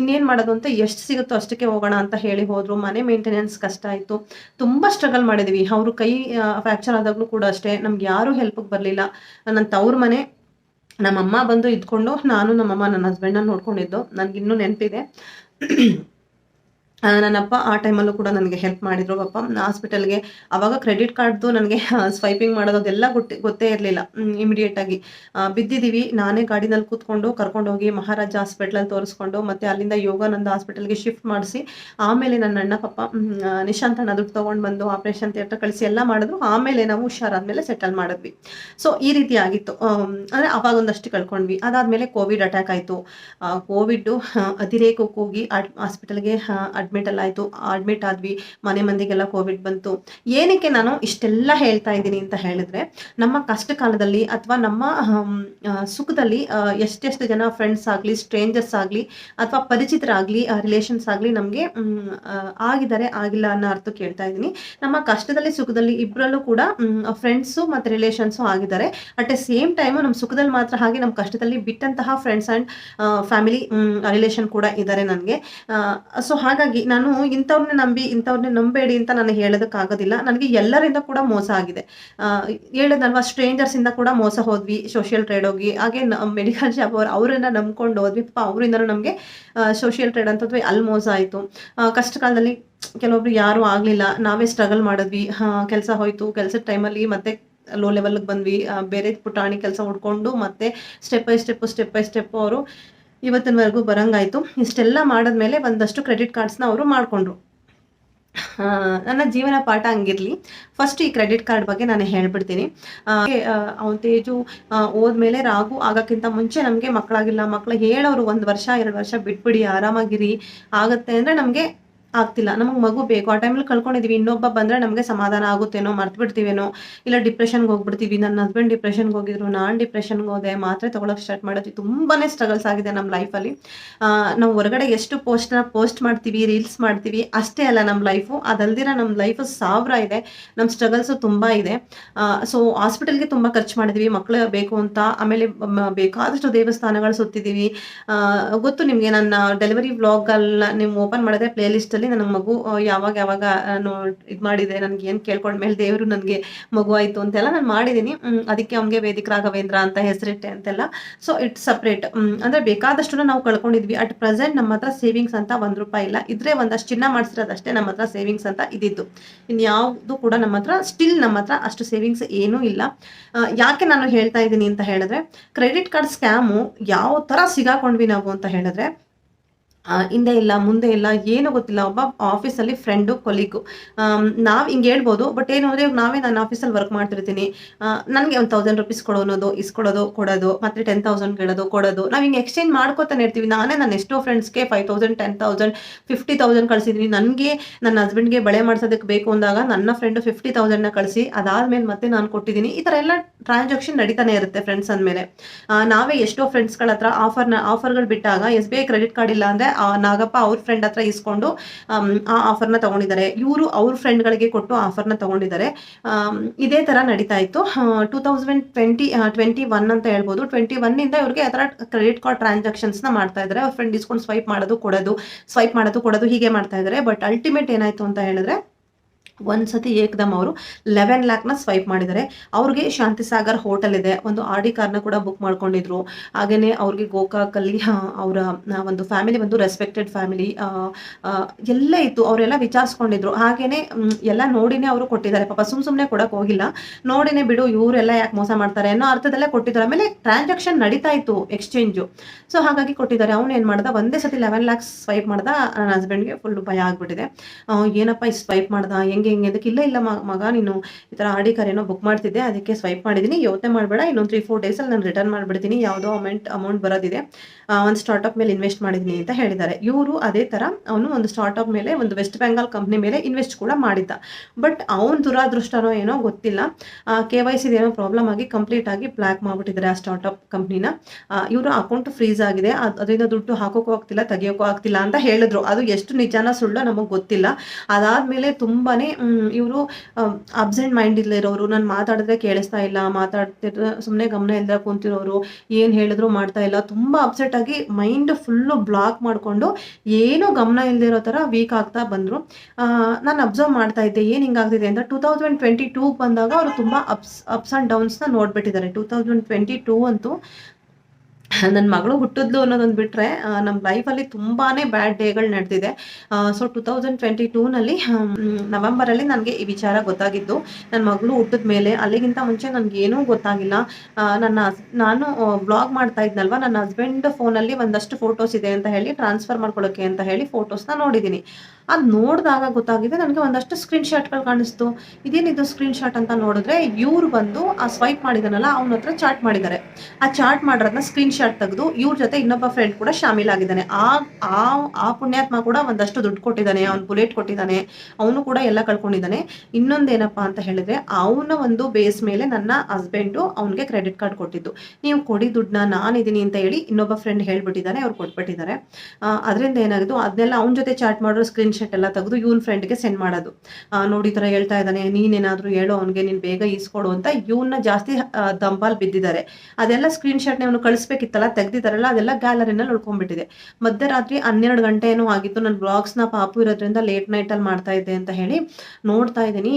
ಇನ್ನೇನು ಮಾಡೋದು ಅಂತ ಎಷ್ಟು ಸಿಗುತ್ತೋ ಅಷ್ಟಕ್ಕೆ ಹೋಗೋಣ ಅಂತ ಹೇಳಿ ಹೋದ್ರು. ಮನೆ ಮೇಂಟೆನೆನ್ಸ್ ಕಷ್ಟ ಆಯಿತು ತುಂಬ ಸ್ಟ್ರಗಲ್ ಮಾಡಿದ್ವಿ. ಅವರು ಕೈ ಫ್ರ್ಯಾಕ್ಚರ್ ಆದಾಗಲೂ ಕೂಡ ಅಷ್ಟೇ. ನಮ್ಗೆ ಯಾರು ಹೆಲ್ಪಿಗೆ ಬರಲಿಲ್ಲ. ನನ್ನ ತವ್ರ ಮನೆ, ನಮ್ಮಮ್ಮ ಬಂದು ಇದ್ಕೊಂಡು ನಾನು ನಮ್ಮಮ್ಮ ನನ್ನ ಹಸ್ಬೆಂಡ್ನ ನೋಡ್ಕೊಂಡಿದ್ದು. ನನಗಿನ್ನೂ ನೆನಪಿದೆ. ನನ್ನಪ್ಪ ಆ ಟೈಮಲ್ಲೂ ಕೂಡ ನನಗೆ ಹೆಲ್ಪ್ ಮಾಡಿದ್ರು. ಪಾಪ ಹಾಸ್ಪಿಟಲ್ಗೆ ಅವಾಗ ಕ್ರೆಡಿಟ್ ಕಾರ್ಡ್ದು ನನಗೆ ಸ್ವೈಪಿಂಗ್ ಮಾಡೋದು ಅದೆಲ್ಲ ಗೊತ್ತೇ ಗೊತ್ತೇ ಇರಲಿಲ್ಲ. ಇಮಿಡಿಯೇಟಾಗಿ ಬಿದ್ದಿದ್ದೀವಿ ನಾನೇ ಗಾಡಿನಲ್ಲಿ ಕೂತ್ಕೊಂಡು ಕರ್ಕೊಂಡೋಗಿ ಮಹಾರಾಜ ಹಾಸ್ಪಿಟ್ಲಲ್ಲಿ ತೋರಿಸ್ಕೊಂಡು ಮತ್ತೆ ಅಲ್ಲಿಂದ ಯೋಗಾನಂದ ಹಾಸ್ಪಿಟಲ್ಗೆ ಶಿಫ್ಟ್ ಮಾಡಿಸಿ, ಆಮೇಲೆ ನನ್ನ ಅಣ್ಣ ಪಾಪ ನಿಶಾಂತ ದುಡ್ಡು ತೊಗೊಂಡು ಬಂದು ಆಪ್ರೇಷನ್ ಥಿಯೇಟರ್ ಕಳಿಸಿ ಎಲ್ಲ ಮಾಡಿದ್ರು. ಆಮೇಲೆ ನಾವು ಹುಷಾರಾದ್ಮೇಲೆ ಸೆಟಲ್ ಮಾಡಿದ್ವಿ. ಸೊ ಈ ರೀತಿ ಆಗಿತ್ತು. ಅಂದರೆ ಅವಾಗ ಒಂದಷ್ಟು ಕಳ್ಕೊಂಡ್ವಿ. ಅದಾದಮೇಲೆ ಕೋವಿಡ್ ಅಟ್ಯಾಕ್ ಆಯಿತು. ಕೋವಿಡ್ ಅತಿರೇಕಕ್ಕೆ ಹೋಗಿ ಹಾಸ್ಪಿಟಲ್ಗೆ ಅಡ್ಮಿಟ್ ಎಲ್ಲ ಆಯಿತು. ಅಡ್ಮಿಟ್ ಆದ್ವಿ, ಮನೆ ಮಂದಿಗೆಲ್ಲ ಕೋವಿಡ್ ಬಂತು. ಏನಕ್ಕೆ ನಾನು ಇಷ್ಟೆಲ್ಲ ಹೇಳ್ತಾ ಇದ್ದೀನಿ ಅಂತ ಹೇಳಿದ್ರೆ, ನಮ್ಮ ಕಷ್ಟ ಕಾಲದಲ್ಲಿ ಅಥವಾ ನಮ್ಮ ಸುಖದಲ್ಲಿ ಎಷ್ಟೆಷ್ಟು ಜನ ಫ್ರೆಂಡ್ಸ್ ಆಗಲಿ ಸ್ಟ್ರೇಂಜರ್ಸ್ ಆಗಲಿ, ಅಥವಾ ಪರಿಚಿತರಾಗಲಿ ರಿಲೇಷನ್ಸ್ ಆಗಲಿ ನಮಗೆ ಆಗಿದ್ದಾರೆ, ಆಗಿಲ್ಲ ಅನ್ನೋ ಅರ್ಥ ಕೇಳ್ತಾ ಇದ್ದೀನಿ. ನಮ್ಮ ಕಷ್ಟದಲ್ಲಿ, ಸುಖದಲ್ಲಿ ಇಬ್ಬರಲ್ಲೂ ಕೂಡ ಫ್ರೆಂಡ್ಸು ಮತ್ತು ರಿಲೇಷನ್ಸು ಆಗಿದ್ದಾರೆ. ಅಟ್ ಎ ಸೇಮ್ ಟೈಮು ನಮ್ಮ ಸುಖದಲ್ಲಿ ಮಾತ್ರ ಹಾಗೆ ನಮ್ಮ ಕಷ್ಟದಲ್ಲಿ ಬಿಟ್ಟಂತಹ ಫ್ರೆಂಡ್ಸ್ ಆ್ಯಂಡ್ ಫ್ಯಾಮಿಲಿ ರಿಲೇಷನ್ ಕೂಡ ಇದ್ದಾರೆ ನನಗೆ. ಸೊ ಹಾಗಾಗಿ ನಾನು ಇಂಥವ್ರನ್ನೇ ನಂಬಿ ಇಂಥವ್ರನ್ನೇ ನಂಬೇಡಿ ಅಂತ ನನಗೆ ಹೇಳೋದಕ್ಕಾಗೋದಿಲ್ಲ. ನನಗೆ ಎಲ್ಲರಿಂದ ಕೂಡ ಮೋಸ ಆಗಿದೆ. ಹೇಳಿದ್ನಲ್ವಾ ಸ್ಟ್ರೇಂಜರ್ಸಿಂದ ಕೂಡ ಮೋಸ ಹೋದ್ವಿ ಸೋಷಿಯಲ್ ಟ್ರೇಡ್ ಹೋಗಿ. ಹಾಗೆ ಮೆಡಿಕಲ್ ಶಾಪ್ ಅವ್ರು, ಅವರನ್ನ ನಂಬ್ಕೊಂಡು ಹೋದ್ವಿ. ಪಾಪ ಅವರಿಂದನೂ ನಮಗೆ ಸೋಷಿಯಲ್ ಟ್ರೇಡ್ ಅಂತದ್ವಿ ಅಲ್ಲಿ ಮೋಸ ಆಯಿತು. ಕಷ್ಟ ಕಾಲದಲ್ಲಿ ಕೆಲವೊಬ್ರು ಯಾರೂ ಆಗಲಿಲ್ಲ. ನಾವೇ ಸ್ಟ್ರಗಲ್ ಮಾಡಿದ್ವಿ. ಕೆಲಸ ಹೋಯ್ತು. ಕೆಲಸದ ಟೈಮಲ್ಲಿ ಮತ್ತೆ ಲೋ ಲೆವೆಲ್ಗೆ ಬಂದ್ವಿ. ಬೇರೆ ಪುಟಾಣಿ ಕೆಲಸ ಹುಡ್ಕೊಂಡು ಮತ್ತೆ step by step step by step ಅವರು ಇವತ್ತಿನವರೆಗೂ ಬರಂಗಾಯ್ತು. ಇಷ್ಟೆಲ್ಲ ಮಾಡಿದ್ಮೇಲೆ ಒಂದಷ್ಟು ಕ್ರೆಡಿಟ್ ಕಾರ್ಡ್ಸ್ನ ಅವರು ಮಾಡಿಕೊಂಡ್ರು. ನನ್ನ ಜೀವನ ಪಾಠ ಹಂಗಿರ್ಲಿ. ಫಸ್ಟ್ ಈ ಕ್ರೆಡಿಟ್ ಕಾರ್ಡ್ ಬಗ್ಗೆ ನಾನು ಹೇಳ್ಬಿಡ್ತೀನಿ. ಅವನ ತೇಜು ಹೋದ್ಮೇಲೆ ರಾಗು ಆಗೋಕ್ಕಿಂತ ಮುಂಚೆ ನಮಗೆ ಮಕ್ಕಳಾಗಿಲ್ಲ. ಮಕ್ಕಳು ಹೇಳೋರು ಒಂದು ವರ್ಷ, ಎರಡು ವರ್ಷ ಬಿಟ್ಬಿಡಿ, ಆರಾಮಾಗಿರಿ. ಆಗುತ್ತೆ ಅಂದರೆ ನಮಗೆ ಆಗ್ತಿಲ್ಲ. ನಮಗೆ ಮಗು ಬೇಕು. ಆ ಟೈಮಲ್ಲಿ ಕಳ್ಕೊಂಡಿದ್ದೀವಿ ಇನ್ನೊಬ್ಬ ಬಂದರೆ ನಮಗೆ ಸಮಾಧಾನ ಆಗುತ್ತೇನೋ ಮರ್ತು ಬಿಡ್ತೀವೇನೋ ಇಲ್ಲ ಡಿಪ್ರೆಷನ್ಗೆ ಹೋಗ್ಬಿಡ್ತೀವಿ. ನನ್ನ ಹಸ್ಬೆಂಡ್ ಡಿಪ್ರೆಷನ್ಗೆ ಹೋಗಿದ್ರು, ನಾನು ಡಿಪ್ರೆಷನ್ಗೆ ಹೋದೆ, ಮಾತ್ರೆ ತೊಗೊಳಕ್ಕೆ ಸ್ಟಾರ್ಟ್ ಮಾಡಿದ್ವಿ. ತುಂಬಾ ಸ್ಟ್ರಗಲ್ಸ್ ಆಗಿದೆ ನಮ್ಮ ಲೈಫಲ್ಲಿ ನಾವು ಹೊರಗಡೆ ಎಷ್ಟು ಪೋಸ್ಟ್ನ ಪೋಸ್ಟ್ ಮಾಡ್ತೀವಿ ರೀಲ್ಸ್ ಮಾಡ್ತೀವಿ, ಅಷ್ಟೇ ಅಲ್ಲ ನಮ್ಮ ಲೈಫು ಅದಲ್ದಿರ ನಮ್ಮ ಲೈಫು ಸಾವಿರ ಇದೆ. ನಮ್ಮ ಸ್ಟ್ರಗಲ್ಸು ತುಂಬ ಇದೆ. ಸೊ ಹಾಸ್ಪಿಟಲ್ಗೆ ತುಂಬ ಖರ್ಚು ಮಾಡಿದ್ವಿ. ಮಕ್ಕಳು ಬೇಕು ಅಂತ. ಆಮೇಲೆ ಬೇಕಾದಷ್ಟು ದೇವಸ್ಥಾನಗಳು ಸುತ್ತಿದ್ದೀವಿ ಗೊತ್ತು ನಿಮಗೆ ನನ್ನ ಡೆಲಿವರಿ ವ್ಲಾಗಲ್ಲ ನೀವು ಓಪನ್ ಮಾಡಿದ್ರೆ ಪ್ಲೇ ಲಿಸ್ಟಲ್ಲಿ ನನ್ನ ಮಗು ಯಾವಾಗ ಯಾವಾಗ ನಾನು ಇದು ಮಾಡಿದೆ, ನನಗೆ ಏನು ಕೇಳ್ಕೊಂಡ್ಮೇಲೆ ದೇವರು ನನಗೆ ಮಗು ಆಯಿತು ಅಂತೆಲ್ಲ ನಾನು ಮಾಡಿದ್ದೀನಿ ಅದಕ್ಕೆ ಅವನಿಗೆ ವೇದಿಕ ರಾಘವೇಂದ್ರ ಅಂತ ಹೆಸರಿಟ್ಟೆ ಅಂತೆಲ್ಲ. ಸೊ ಇಟ್ಸ್ ಸಪ್ರೇಟ್ ಅಂದರೆ ಬೇಕಾದಷ್ಟು ನಾವು ಕಳ್ಕೊಂಡಿದ್ವಿ. ಅಟ್ ಪ್ರೆಸೆಂಟ್ ನಮ್ಮ ಹತ್ರ ಸೇವಿಂಗ್ಸ್ ಅಂತ ಒಂದು ರೂಪಾಯಿ ಇಲ್ಲ. ಇದ್ರೆ ಒಂದಷ್ಟು ಚಿನ್ನ ಮಾಡಿಸಿರೋದಷ್ಟೇ ನಮ್ಮ ಹತ್ರ ಸೇವಿಂಗ್ಸ್ ಅಂತ ಇದ್ದಿದ್ದು ಇನ್ಯಾವುದು ಕೂಡ ನಮ್ಮ ಹತ್ರ ಸ್ಟಿಲ್ ನಮ್ಮ ಹತ್ರ ಅಷ್ಟು ಸೇವಿಂಗ್ಸ್ ಏನೂ ಇಲ್ಲ. ಯಾಕೆ ನಾನು ಹೇಳ್ತಾ ಇದ್ದೀನಿ ಅಂತ ಹೇಳಿದ್ರೆ ಕ್ರೆಡಿಟ್ ಕಾರ್ಡ್ ಸ್ಕ್ಯಾಮು ಯಾವ ಥರ ಸಿಗಾಕೊಂಡ್ವಿ ನಾವು ಅಂತ ಹೇಳಿದ್ರೆ ಹಿಂದೆ ಇಲ್ಲ, ಮುಂದೆ ಇಲ್ಲ, ಏನು ಗೊತ್ತಿಲ್ಲ. ಒಬ್ಬ ಆಫೀಸಲ್ಲಿ ಫ್ರೆಂಡು ಕೊಲೀಗು ನಾವು ಹಿಂಗೆ ಹೇಳ್ಬೋದು ಬಟ್ ಏನು ಅಂದರೆ ನಾವೇ ನಾನು ಆಫೀಸಲ್ಲಿ ವರ್ಕ್ ಮಾಡ್ತಿರ್ತೀನಿ. ನನಗೆ ಒಂದು ತೌಸಂಡ್ ರುಪೀಸ್ ಅನ್ನೋದು ಇಸ್ಕೊಡೋದು ಕೊಡೋದು ಮತ್ತೆ ಟೆನ್ ತೌಸಂಡ್ ಕೇಳೋದು, ಕೊಡೋದು. ನಾವು ಹಿಂಗೆ ಎಕ್ಸ್ಚೇಂಜ್ ಮಾಡ್ಕೋತಾನೆ ಇರ್ತೀವಿ. ನಾನೇ ನನ್ನ ಎಷ್ಟೋ ಫ್ರೆಂಡ್ಸ್ಗೆ five thousand ten thousand fifty thousand ಕಳಿಸಿದ್ದೀನಿ ನನಗೆ ನನ್ನ ಹಸ್ಬೆಂಡ್ಗೆ ಬಳೆ ಮಾಡ್ಸೋದಕ್ಕೆ ಬೇಕು ಅಂದಾಗ ನನ್ನ ಫ್ರೆಂಡು ಫಿಫ್ಟಿ ತೌಸಂಡ್ನ ಕಳಿಸಿ, ಅದಾದಮೇಲೆ ಮತ್ತೆ ನಾನು ಕೊಟ್ಟಿದ್ದೀನಿ ಈ ಥರ ಎಲ್ಲ ಟ್ರಾನ್ಸಾಕ್ಷನ್ ನಡೀತಾನೆ ಇರುತ್ತೆ ಫ್ರೆಂಡ್ಸ್ ಅಂದಮೇಲೆ. ನಾವೇ ಎಷ್ಟೋ ಫ್ರೆಂಡ್ಸ್ಗಳ ಹತ್ರ ಆಫರ್ನ ಆಫರ್ಗಳು ಬಿಟ್ಟಾಗ S B I credit card ಇಲ್ಲ ಅಂದರೆ ನಾಗಪ್ಪ ಅವ್ರ ಫ್ರೆಂಡ್ ಹತ್ರ ಇಸ್ಕೊಂಡು ಆ ಆಫರ್ನ ತಗೊಂಡಿದ್ದಾರೆ. ಇವರು ಅವ್ರ ಫ್ರೆಂಡ್ಗಳಿಗೆ ಕೊಟ್ಟು ಆಫರ್ನ ತಗೊಂಡಿದ್ದಾರೆ. ಇದೇ ಥರ ನಡೀತಾ ಇತ್ತು. Two thousand twenty twenty one ಅಂತ ಹೇಳ್ಬೋದು. ಟ್ವೆಂಟಿ ಒನ್ನಿಂದ ಇವ್ರಿಗೆ ಆ ಥರ ಕ್ರೆಡಿಟ್ ಕಾರ್ಡ್ ಟ್ರಾನ್ಸಾಕ್ಷನ್ಸ್ನ ಮಾಡ್ತಾ ಇದ್ದಾರೆ. ಅವ್ರ ಫ್ರೆಂಡ್ ಇಸ್ಕೊಂಡು ಸ್ವೈಪ್ ಮಾಡೋದು ಕೊಡೋದು ಸ್ವೈಪ್ ಮಾಡೋದು ಕೊಡೋದು ಹೀಗೆ ಮಾಡ್ತಾ ಇದ್ದಾರೆ. ಬಟ್ ಅಲ್ಟಿಮೇಟ್ ಏನಾಯಿತು ಅಂತ ಹೇಳಿದ್ರೆ ಒಂದ್ಸತಿ ಏಕದಮ್ ಅವರು ಲೆವೆನ್ ಲ್ಯಾಕ್ನ ಸ್ವೈಪ್ ಮಾಡಿದ್ದಾರೆ. ಅವ್ರಿಗೆ ಶಾಂತಿಸಾಗರ್ ಹೋಟೆಲ್ ಇದೆ. ಒಂದು ಆಡಿ ಕಾರ್ನ ಕೂಡ ಬುಕ್ ಮಾಡ್ಕೊಂಡಿದ್ರು. ಹಾಗೆಯೇ ಅವ್ರಿಗೆ ಗೋಕಾಕಲ್ಲಿ ಅವರ ಒಂದು ಫ್ಯಾಮಿಲಿ, ಒಂದು ರೆಸ್ಪೆಕ್ಟೆಡ್ ಫ್ಯಾಮಿಲಿ ಎಲ್ಲ ಇತ್ತು. ಅವರೆಲ್ಲ ವಿಚಾರಿಸ್ಕೊಂಡಿದ್ರು. ಹಾಗೆಯೇ ಎಲ್ಲ ನೋಡಿನೇ ಅವರು ಕೊಟ್ಟಿದ್ದಾರೆ. ಪಾಪ ಸುಮ್ ಸುಮ್ಮನೆ ಕೊಡಕ್ಕೆ ಹೋಗಿಲ್ಲ. ನೋಡಿನೇ ಬಿಡು, ಇವರೆಲ್ಲ ಯಾಕೆ ಮೋಸ ಮಾಡ್ತಾರೆ ಅನ್ನೋ ಅರ್ಥದಲ್ಲೇ ಕೊಟ್ಟಿದ್ದಾರೆ. ಆಮೇಲೆ ಟ್ರಾನ್ಸಾಕ್ಷನ್ ನಡೀತಾ ಇತ್ತು ಎಕ್ಸ್ಚೇಂಜು. ಸೊ, ಹಾಗಾಗಿ ಕೊಟ್ಟಿದ್ದಾರೆ. ಅವನು ಏನು ಮಾಡ್ದ? ಒಂದೇ ಸತಿ ಲೆವೆನ್ ಲ್ಯಾಕ್ಸ್ ಸ್ವೈಪ್ ಮಾಡ್ದ. ನನ್ನ ಹಸ್ಬೆಂಡ್ಗೆ ಫುಲ್ ಭಯ ಆಗ್ಬಿಟ್ಟಿದೆ. ಏನಪ್ಪ ಈ ಸ್ವೈಪ್ ಮಾಡ್ದ? ಹೆಂಗೆ ಹೆಂಗೆ ಅದಕ್ಕೆ ಇಲ್ಲ ಇಲ್ಲ ಮಗ ನೀನು ಈ ಥರ ಆಡಿ ಕಾರ್ ಏನೋ ಬುಕ್ ಮಾಡ್ತಿದ್ದೆ, ಅದಕ್ಕೆ ಸ್ವೈಪ್ ಮಾಡಿದ್ದೀನಿ ಯೋಚನೆ ಮಾಡಬೇಡ ಇನ್ನೊಂದು ತ್ರೀ ಫೋರ್ ಡೇಸಲ್ಲಿ ನಾನು ರಿಟರ್ನ್ ಮಾಡಿಬಿಡ್ತೀನಿ. ಯಾವುದೋ ಅಮೌಂಟ್ ಅಮೌಂಟ್ ಬರೋದಿದೆ. ಒಂದು ಸ್ಟಾರ್ಟಪ್ ಮೇಲೆ ಇನ್ವೆಸ್ಟ್ ಮಾಡಿದ್ದೀನಿ ಅಂತ ಹೇಳಿದ್ದಾರೆ. ಇವರು ಅದೇ ಥರ ಅವನು ಒಂದು ಸ್ಟಾರ್ಟಪ್ ಮೇಲೆ, ಒಂದು ವೆಸ್ಟ್ ಬೆಂಗಾಲ್ ಕಂಪ್ನಿ ಮೇಲೆ ಇನ್ವೆಸ್ಟ್ ಕೂಡ ಮಾಡಿದ್ದ. ಬಟ್ ಅವನ ದುರಾದೃಷ್ಟನೋ ಏನೋ ಗೊತ್ತಿಲ್ಲ. ಕೆ ವೈ ಸಿದೇನೋ ಪ್ರಾಬ್ಲಮ್ ಆಗಿ ಕಂಪ್ಲೀಟ್ ಆಗಿ ಬ್ಲ್ಯಾಕ್ ಮಾಡಿಬಿಟ್ಟಿದ್ದಾರೆ ಆ ಸ್ಟಾರ್ಟಪ್ ಕಂಪ್ನಿನ ಇವರು ಅಕೌಂಟ್ ಫ್ರೀಸ್ ಆಗಿದೆ. ಅದರಿಂದ ದುಡ್ಡು ಹಾಕೋಕ್ಕೂ ಆಗ್ತಿಲ್ಲ, ತೆಗಿಯೋಕ್ಕೂ ಆಗ್ತಿಲ್ಲ ಅಂತ ಹೇಳಿದ್ರು. ಅದು ಎಷ್ಟು ನಿಜಾನ ಸುಳ್ಳು ನಮಗೆ ಗೊತ್ತಿಲ್ಲ. ಅದಾದಮೇಲೆ ತುಂಬಾನೇ ಇವರು ಅಬ್ಸೆಂಟ್ ಮೈಂಡ್ ಇರೋರು ನಾನು ಮಾತಾಡಿದ್ರೆ ಕೇಳಿಸ್ತಾ ಇಲ್ಲ ಮಾತಾಡ್ತಿರೋ ಸುಮ್ಮನೆ ಗಮನ ಇಲ್ಲದೆ ಕುಂತಿರೋರು, ಏನು ಹೇಳಿದ್ರು ಮಾಡ್ತಾ ಇಲ್ಲ, ತುಂಬ ಅಪ್ಸೆಟ್ ಆಗಿ ಮೈಂಡ್ ಫುಲ್ಲು ಬ್ಲಾಕ್ ಮಾಡಿಕೊಂಡು ಏನೂ ಗಮನ ಇಲ್ಲದಿರೋ ಥರ ವೀಕ್ ಆಗ್ತಾ ಬಂದರು. ನಾನು ಅಬ್ಸರ್ವ್ ಮಾಡ್ತಾ ಇದ್ದೆ, ಏನು ಹಿಂಗಾಗ್ತಿದೆ ಅಂತ. ಟೂ ತೌಸಂಡ್ ಟ್ವೆಂಟಿ ಟೂಗೆ ಬಂದಾಗ ಅವರು ತುಂಬ ಅಪ್ಸ್ ಅಪ್ಸ್ ಆ್ಯಂಡ್ ಡೌನ್ಸ್ನ ನೋಡ್ಬಿಟ್ಟಿದ್ದಾರೆ. ಟೂ ತೌಸಂಡ್ ಟ್ವೆಂಟಿ ಟೂ ಅಂತೂ ನನ್ನ ಮಗಳು ಹುಟ್ಟಿದ್ಲು ಅನ್ನೋದೊಂದು ಬಿಟ್ಟರೆ ನಮ್ಮ ಲೈಫಲ್ಲಿ ತುಂಬಾ ಬ್ಯಾಡ್ ಡೇಗಳು ನಡೆದಿದೆ. ಸೊ ಟು ತೌಸಂಡ್ ಟ್ವೆಂಟಿ ಟೂನಲ್ಲಿ ನವೆಂಬರಲ್ಲಿ ನನಗೆ ಈ ವಿಚಾರ ಗೊತ್ತಾಗಿದ್ದು. ನನ್ನ ಮಗಳು ಹುಟ್ಟಿದ ಮೇಲೆ ಅಲ್ಲಿಗಿಂತ ಮುಂಚೆ ನನಗೇನೂ ಗೊತ್ತಾಗಿಲ್ಲ. ನನ್ನ ನಾನು ಬ್ಲಾಗ್ ಮಾಡ್ತಾ ಇದ್ನಲ್ವ, ನನ್ನ ಹಸ್ಬೆಂಡ್ ಫೋನಲ್ಲಿ ಒಂದಷ್ಟು ಫೋಟೋಸ್ ಇದೆ ಅಂತ ಹೇಳಿ, ಟ್ರಾನ್ಸ್ಫರ್ ಮಾಡ್ಕೊಳ್ಳೋಕೆ ಅಂತ ಹೇಳಿ ಫೋಟೋಸ್ನ ನೋಡಿದ್ದೀನಿ ಅದು ನೋಡಿದಾಗ ಗೊತ್ತಾಗಿದೆ, ನನಗೆ ಒಂದಷ್ಟು ಸ್ಕ್ರೀನ್ ಶಾಟ್ಗಳು ಕಾಣಿಸ್ತು. ಇದೇನಿದು ಸ್ಕ್ರೀನ್ ಶಾಟ್ ಅಂತ ನೋಡಿದ್ರೆ, ಇವ್ರು ಬಂದು ಆ ಸ್ವೈಪ್ ಮಾಡಿದಾನಲ್ಲ, ಅವನ ಹತ್ರ ಚಾಟ್ ಮಾಡಿದ್ದಾರೆ ಆ ಚಾಟ್ ಮಾಡಿರೋದನ್ನ ಸ್ಕ್ರೀನ್ ಶಾಟ್ ತೆಗೆದು, ಇವ್ರ ಜೊತೆ ಇನ್ನೊಬ್ಬ ಫ್ರೆಂಡ್ ಕೂಡ ಶಾಮೀಲಾಗಿದ್ದಾನೆ ಆ ಆ ಆ ಪುಣ್ಯಾತ್ಮ ಕೂಡ ಒಂದಷ್ಟು ದುಡ್ಡು ಕೊಟ್ಟಿದ್ದಾನೆ, ಅವ್ನು ಬುಲೆಟ್ ಕೊಟ್ಟಿದ್ದಾನೆ, ಅವನು ಕೂಡ ಎಲ್ಲ ಕಳ್ಕೊಂಡಿದ್ದಾನೆ. ಇನ್ನೊಂದೇನಪ್ಪ ಅಂತ ಹೇಳಿದ್ರೆ, ಅವನ ಒಂದು ಬೇಸ್ ಮೇಲೆ ನನ್ನ ಹಸ್ಬೆಂಡು ಅವನಿಗೆ ಕ್ರೆಡಿಟ್ ಕಾರ್ಡ್ ಕೊಟ್ಟಿದ್ದು. ನೀವು ಕೊಡಿ ದುಡ್ಡನ್ನ ನಾನಿದ್ದೀನಿ ಅಂತ ಹೇಳಿ ಇನ್ನೊಬ್ಬ ಫ್ರೆಂಡ್ ಹೇಳ್ಬಿಟ್ಟಿದ್ದಾನೆ, ಅವ್ರು ಕೊಟ್ಬಿಟ್ಟಿದ್ದಾರೆ. ಅದರಿಂದ ಏನಾಗಿದ್ದು ಅದನ್ನೆಲ್ಲ ಅವನ ಜೊತೆ ಚಾಟ್ ಮಾಡೋ ಸ್ಕ್ರೀನ್ ಶಾಟ್ ಎಲ್ಲ ತೆಗೆದು ಇವನ್ ಫ್ರೆಂಡ್ಗೆ ಸೆಂಡ್ ಮಾಡೋದು. ನೋಡಿ ತರ ಹೇಳ್ತಾ ಇದ್ದಾನೆ, ನೀನೇನಾದರೂ ಹೇಳು, ಅವ್ನಿಗೆ ನೀನು ಬೇಗ ಈಸ್ಕೊಡು ಅಂತ ಇವನ್ನ ಜಾಸ್ತಿ ದಂಬಾಲ್ ಬಿದ್ದಿದ್ದಾರೆ. ಅದೆಲ್ಲ ಸ್ಕ್ರೀನ್ ಶಾಟ್ ಅವನು ಕಳಿಸ್ಬೇಕಿತ್ತಲ್ಲ, ತೆಗ್ದಿದ್ದಾರಲ್ಲ, ಅದೆಲ್ಲ ಗ್ಯಾಲರಿನಲ್ಲಿ ಉಳ್ಕೊಂಡ್ಬಿಟ್ಟಿದೆ. ಮಧ್ಯರಾತ್ರಿ ಹನ್ನೆರಡು ಗಂಟೆ ಏನೋ ಆಗಿತ್ತು ನನ್ನ ಬ್ಲಾಗ್ಸ್ನ ಪಾಪು ಇರೋದ್ರಿಂದ ಲೇಟ್ ನೈಟಲ್ಲಿ ಮಾಡ್ತಾ ಇದ್ದೆ ಅಂತ ಹೇಳಿ ನೋಡ್ತಾ ಇದ್ದೀನಿ.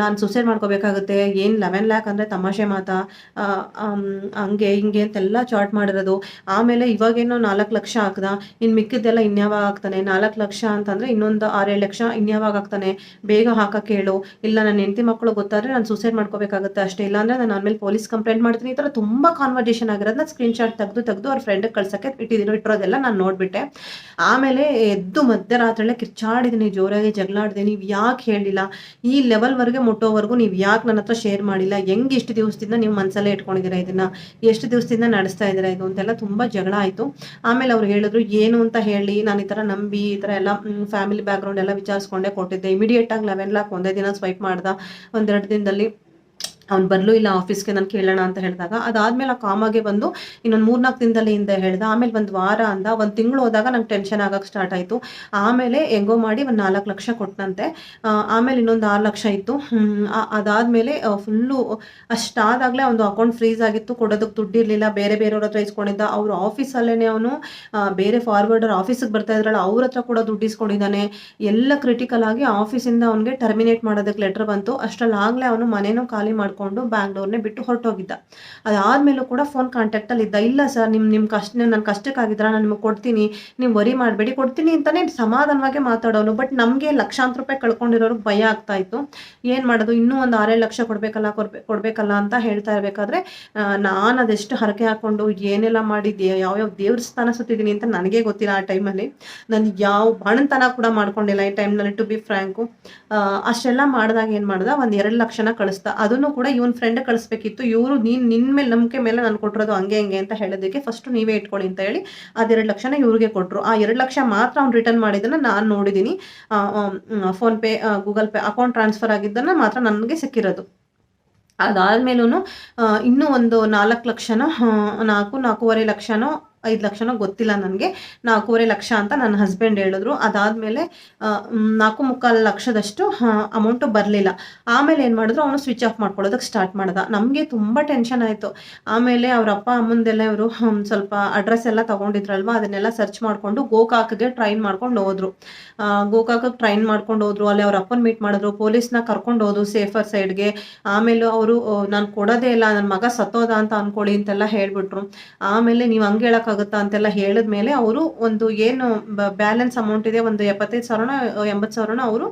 ನಾನು ಸುಸೈಡ್ ಮಾಡ್ಕೋಬೇಕಾಗುತ್ತೆ, ಏನು ಲೆವೆನ್ ಲ್ಯಾಕ್ ಅಂದರೆ ತಮಾಷೆ ಮಾತಾ ಹಂಗೆ ಹಿಂಗೆ ಅಂತೆಲ್ಲ ಚಾಟ್ ಮಾಡಿರೋದು. ಆಮೇಲೆ ಇವಾಗೇನೋ ನಾಲ್ಕು ಲಕ್ಷ ಹಾಕ್ದ ಇನ್ನು ಮಿಕ್ಕಿದ್ದೆಲ್ಲ ಇನ್ಯಾವ ಹಾಕ್ತಾನೆ ನಾಲ್ಕು ಲಕ್ಷ ಅಂತಂದರೆ ಇನ್ನೊಂದು ಆರೇಳು ಲಕ್ಷ ಇನ್ಯಾವಾಗ ಆಗ್ತಾನೆ? ಬೇಗ ಹಾಕಕ್ಕೆ ಹೇಳು ಇಲ್ಲ, ನನ್ನ ಹೆಂಡತಿ ಮಕ್ಕಳು ಗೊತ್ತಾದ್ರೆ ನಾನು ಸೂಸೈಡ್ ಮಾಡ್ಕೋಬೇಕಾಗುತ್ತೆ. ಅಷ್ಟೇ ಇಲ್ಲಾಂದ್ರೆ ನಾನು ಆಮೇಲೆ ಪೊಲೀಸ್ ಕಂಪ್ಲೇಂಟ್ ಮಾಡ್ತೀನಿ. ಈ ಥರ ತುಂಬಾ ಕಾನ್ವರ್ಜೇಷನ್ ಆಗಿರೋದನ್ನ ಸ್ಕ್ರೀನ್ ಶಾಟ್ ತೆಗೆದು ತೆಗೆದು ಅವ್ರ ಫ್ರೆಂಡಿಗೆ ಕಳ್ಸಕ್ಕೆ ಇಟ್ಟಿದ್ದೀರೋ ಇಟ್ಟಿರೋದೆಲ್ಲ ನಾನು ನೋಡ್ಬಿಟ್ಟೆ. ಆಮೇಲೆ ಎದ್ದು ಮಧ್ಯರಾತ್ರಿಯಲ್ಲೇ ಕಿರ್ಚಾಡಿದ್ದೀನಿ. ಜೋರಾಗಿ ಜಗಳಾಡಿದೆ ನೀವು ಯಾಕೆ ಹೇಳಿಲ್ಲ ಈ ಲೆವೆಲ್ವರೆಗೆ ಮುಟ್ಟೋವರೆಗೂ ನೀವು ಯಾಕೆ ನನ್ನ ಹತ್ರ ಶೇರ್ ಮಾಡಿಲ್ಲ? ಹೆಂಗ್ ಇಷ್ಟು ದಿವಸದಿಂದ ನೀವು ಮನಸ್ಸಲ್ಲೇ ಇಟ್ಕೊಂಡಿದ್ದೀರಾ ಇದನ್ನ? ಎಷ್ಟು ದಿವಸದಿಂದ ನಡೆಸ್ತಾ ಇದ್ದೀರಾ ಇದು? ಅಂತೆಲ್ಲ ತುಂಬಾ ಜಗಳ ಆಯಿತು. ಆಮೇಲೆ ಅವ್ರು ಹೇಳಿದ್ರು, ಏನು ಅಂತ ಹೇಳಿ? ನಾನು ಈ ತರ ನಂಬಿ, ಈ ತರ ಎಲ್ಲ ಫ್ಯಾಮಿಲಿ ಬ್ಯಾಕ್ಗ್ರೌಂಡ್ ಎಲ್ಲ ವಿಚಾರಿಸ್ಕೊಂಡೆ, ಕೊಟ್ಟಿದ್ದೆ. ಇಮಿಡಿಯೇಟ್ ಆಗಿ ಲೆವೆನ್ ಲಾಕ್ ಒಂದೇ ದಿನ ಸ್ವೈಪ್ ಮಾಡ್ದ. ಒಂದೆರಡು ದಿನದಲ್ಲಿ ಅವ್ನು ಬರಲೂ ಇಲ್ಲ ಆಫೀಸ್ಗೆ ನಾನು ಕೇಳೋಣ ಅಂತ ಹೇಳಿದಾಗ, ಅದಾದ್ಮೇಲೆ ಆ ಕಾಮಾಗೆ ಬಂದು ಇನ್ನೊಂದು ಮೂರ್ನಾಲ್ಕು ದಿನದಲ್ಲಿ ಹಿಂದೆ ಹೇಳ್ದ, ಆಮೇಲೆ ಒಂದು ವಾರ ಅಂದ, ಒಂದು ತಿಂಗಳು ಹೋದಾಗ ನಂಗೆ ಟೆನ್ಷನ್ ಆಗೋಕೆ ಸ್ಟಾರ್ಟ್ ಆಯಿತು. ಆಮೇಲೆ ಹೆಂಗೋ ಮಾಡಿ ಒಂದು ನಾಲ್ಕು ಲಕ್ಷ ಕೊಟ್ಟನಂತೆ ಆಮೇಲೆ ಇನ್ನೊಂದು ಆರು ಲಕ್ಷ ಇತ್ತು. ಅದಾದಮೇಲೆ ಫುಲ್ಲು ಅಷ್ಟಾದಾಗಲೇ ಒಂದು ಅಕೌಂಟ್ ಫ್ರೀಸ್ ಆಗಿತ್ತು. ಕೊಡೋದಕ್ಕೆ ದುಡ್ಡು ಇರಲಿಲ್ಲ. ಬೇರೆ ಬೇರೆಯವ್ರ ಹತ್ರ ಇಸ್ಕೊಂಡಿದ್ದ. ಅವ್ರ ಆಫೀಸಲ್ಲೇ ಅವನು ಬೇರೆ ಫಾರ್ವರ್ಡರ್ ಆಫೀಸಿಗೆ ಬರ್ತಾ ಇದ್ರಲ್ಲ, ಅವ್ರ ಹತ್ರ ಕೂಡ ದುಡ್ಡು ಇಸ್ಕೊಂಡಿದ್ದಾನೆ. ಎಲ್ಲ ಕ್ರಿಟಿಕಲ್ ಆಗಿ ಆಫೀಸಿಂದ ಅವನಿಗೆ ಟರ್ಮಿನೇಟ್ ಮಾಡೋದಕ್ಕೆ ಲೆಟರ್ ಬಂತು. ಅಷ್ಟರಲ್ಲಾಗಲೇ ಅವನು ಮನೇನೂ ಖಾಲಿ ಮಾಡಿಕೊಂಡು ಬ್ಯಾಂಗ್ಳೂರ್ನೇ ಬಿಟ್ಟು ಹೊರಟೋಗಿದ್ದ. ಅದಾದ್ಮೇಲೂ ಕೂಡ ಫೋನ್ ಕಾಂಟ್ಯಾಕ್ಟಲ್ಲಿ ಇದ್ದ. ಇಲ್ಲ ಸರ್ ನಿಮ್ಮ ನಿಮ್ಮ ಕಷ್ಟ ನನ್ ನನ್ನ ಕಷ್ಟಕ್ಕಾಗಿದ್ರ? ನಾನು ನಿಮಗೆ ಕೊಡ್ತೀನಿ. ನೀವು ವರಿ ಮಾಡಬೇಡಿ. ಕೊಡ್ತೀನಿ ಅಂತಾನೆ ಸಮಾಧಾನವಾಗಿ ಮಾತಾಡೋನು. ಬಟ್ ನಮಗೆ ಲಕ್ಷಾಂತರ ರೂಪಾಯಿ ಕಳ್ಕೊಂಡಿರೋರು ಭಯ ಆಗ್ತಾ ಇತ್ತು. ಏನು ಮಾಡೋದು? ಇನ್ನೂ ಒಂದು ಆರೇಳು ಲಕ್ಷ ಕೊಡಬೇಕಲ್ಲ ಕೊಡ್ಬೇಕು ಕೊಡಬೇಕಲ್ಲ ಅಂತ ಹೇಳ್ತಾ ಇರ್ಬೇಕಾದ್ರೆ ನಾನು ಅದೆಷ್ಟು ಹರಕೆ ಹಾಕೊಂಡು ಏನೆಲ್ಲ ಮಾಡಿದ್ದೆ ಯಾವ್ಯಾವ ದೇವ್ರ ಸ್ಥಾನ ಸುತ್ತಿದ್ದೀನಿ ಅಂತ ನನಗೆ ಗೊತ್ತಿಲ್ಲ ಆ ಟೈಮಲ್ಲಿ. ನಾನು ಯಾವ ಬಾಣಂತನ ಕೂಡ ಮಾಡ್ಕೊಂಡಿಲ್ಲ ಈ ಟೈಮ್ನಲ್ಲಿ ಟು ಬಿ ಫ್ರ್ಯಾಂಕು ಅಷ್ಟೆಲ್ಲ ಮಾಡಿದಾಗ ಏನು ಮಾಡ್ದೆ? ಒಂದು ಎರಡು ಲಕ್ಷನ ಕಳಿಸ್ದ. ಅದನ್ನು ಇವನ್ ಫ್ರೆಂಡ್ ಕಳಿಸ್ಬೇಕಿತ್ತು. ಇವರು ನೀನ್ ನಿನ್ನ ಮೇಲೆ ನಂಬಿಕೆ ಮೇಲೆ ನಾನು ಕೊಟ್ಟಿರೋದು ಹಂಗೆ ಹಂಗೆ ಅಂತ ಹೇಳೋದಕ್ಕೆ ಫಸ್ಟ್ ನೀವೇ ಇಟ್ಕೊಳ್ಳಿ ಅಂತ ಹೇಳಿ ಅದೆರಡು ಲಕ್ಷನ ಇವ್ರಿಗೆ ಕೊಟ್ಟರು ಆ ಎರಡು ಲಕ್ಷ ಮಾತ್ರ ಅವ್ನು ರಿಟರ್ನ್ ಮಾಡಿದ್ದನ್ನು ನಾನು ನೋಡಿದ್ದೀನಿ PhonePe Google Pay account transfer ಆಗಿದ್ದನ್ನು ಮಾತ್ರ ನನಗೆ ಸಿಕ್ಕಿರೋದು. ಅದಾದ್ಮೇಲೂ ಇನ್ನೂ ಒಂದು ನಾಲ್ಕು ಲಕ್ಷನೋ ನಾಲ್ಕು, ನಾಲ್ಕೂವರೆ ಲಕ್ಷನೋ ಐದು ಲಕ್ಷನೋ ಗೊತ್ತಿಲ್ಲ ನನಗೆ. ನಾಲ್ಕೂವರೆ ಲಕ್ಷ ಅಂತ ನನ್ನ ಹಸ್ಬೆಂಡ್ ಹೇಳಿದ್ರು. ಅದಾದಮೇಲೆ ನಾಲ್ಕು ಮುಕ್ಕಾಲು ಲಕ್ಷದಷ್ಟು ಅಮೌಂಟು ಬರಲಿಲ್ಲ. ಆಮೇಲೆ ಏನು ಮಾಡಿದ್ರು, ಅವನು ಸ್ವಿಚ್ ಆಫ್ ಮಾಡ್ಕೊಳ್ಳೋದಕ್ಕೆ ಸ್ಟಾರ್ಟ್ ಮಾಡ್ದ. ನಮಗೆ ತುಂಬ ಟೆನ್ಷನ್ ಆಯಿತು. ಆಮೇಲೆ ಅವ್ರ ಅಪ್ಪ, ಅಮ್ಮಂದೆಲ್ಲ ಇವರು ಸ್ವಲ್ಪ ಅಡ್ರೆಸ್ ಎಲ್ಲ ತೊಗೊಂಡಿದ್ರಲ್ವ, ಅದನ್ನೆಲ್ಲ ಸರ್ಚ್ ಮಾಡಿಕೊಂಡು ಗೋಕಾಕ್ಗೆ ಟ್ರೈನ್ ಮಾಡ್ಕೊಂಡು ಹೋದ್ರು. ಗೋಕಾಕಕ್ಕೆ ಟ್ರೈನ್ ಮಾಡ್ಕೊಂಡು ಹೋದ್ರು. ಅಲ್ಲಿ ಅವ್ರ ಅಪ್ಪನ ಮೀಟ್ ಮಾಡಿದ್ರು. ಪೊಲೀಸ್ನ ಕರ್ಕೊಂಡು ಹೋದ್ರು ಸೇಫರ್ ಸೈಡ್ಗೆ ಆಮೇಲೆ ಅವರು ನಾನು ಕೊಡೋದೇ ಇಲ್ಲ ನನ್ನ ಮಗ ಸತ್ತೋದ ಅಂತ ಅನ್ಕೊಳ್ಳಿ ಅಂತೆಲ್ಲ ಹೇಳ್ಬಿಟ್ರು. ಆಮೇಲೆ ನೀವು ಹಂಗೆ ಹೇಳೋಕ್ಕಾಗುತ್ತಾ ಅಂತೆಲ್ಲ ಹೇಳಿದ್ಮೇಲೆ ಅವರು ಒಂದು ಏನು ಬ್ಯಾಲೆನ್ಸ್ ಅಮೌಂಟ್ ಇದೆ, ಒಂದು ಎಪ್ಪತ್ತೈದು ಸಾವಿರನ ಎಂಬತ್ತು ಸಾವಿರನ ಅವರು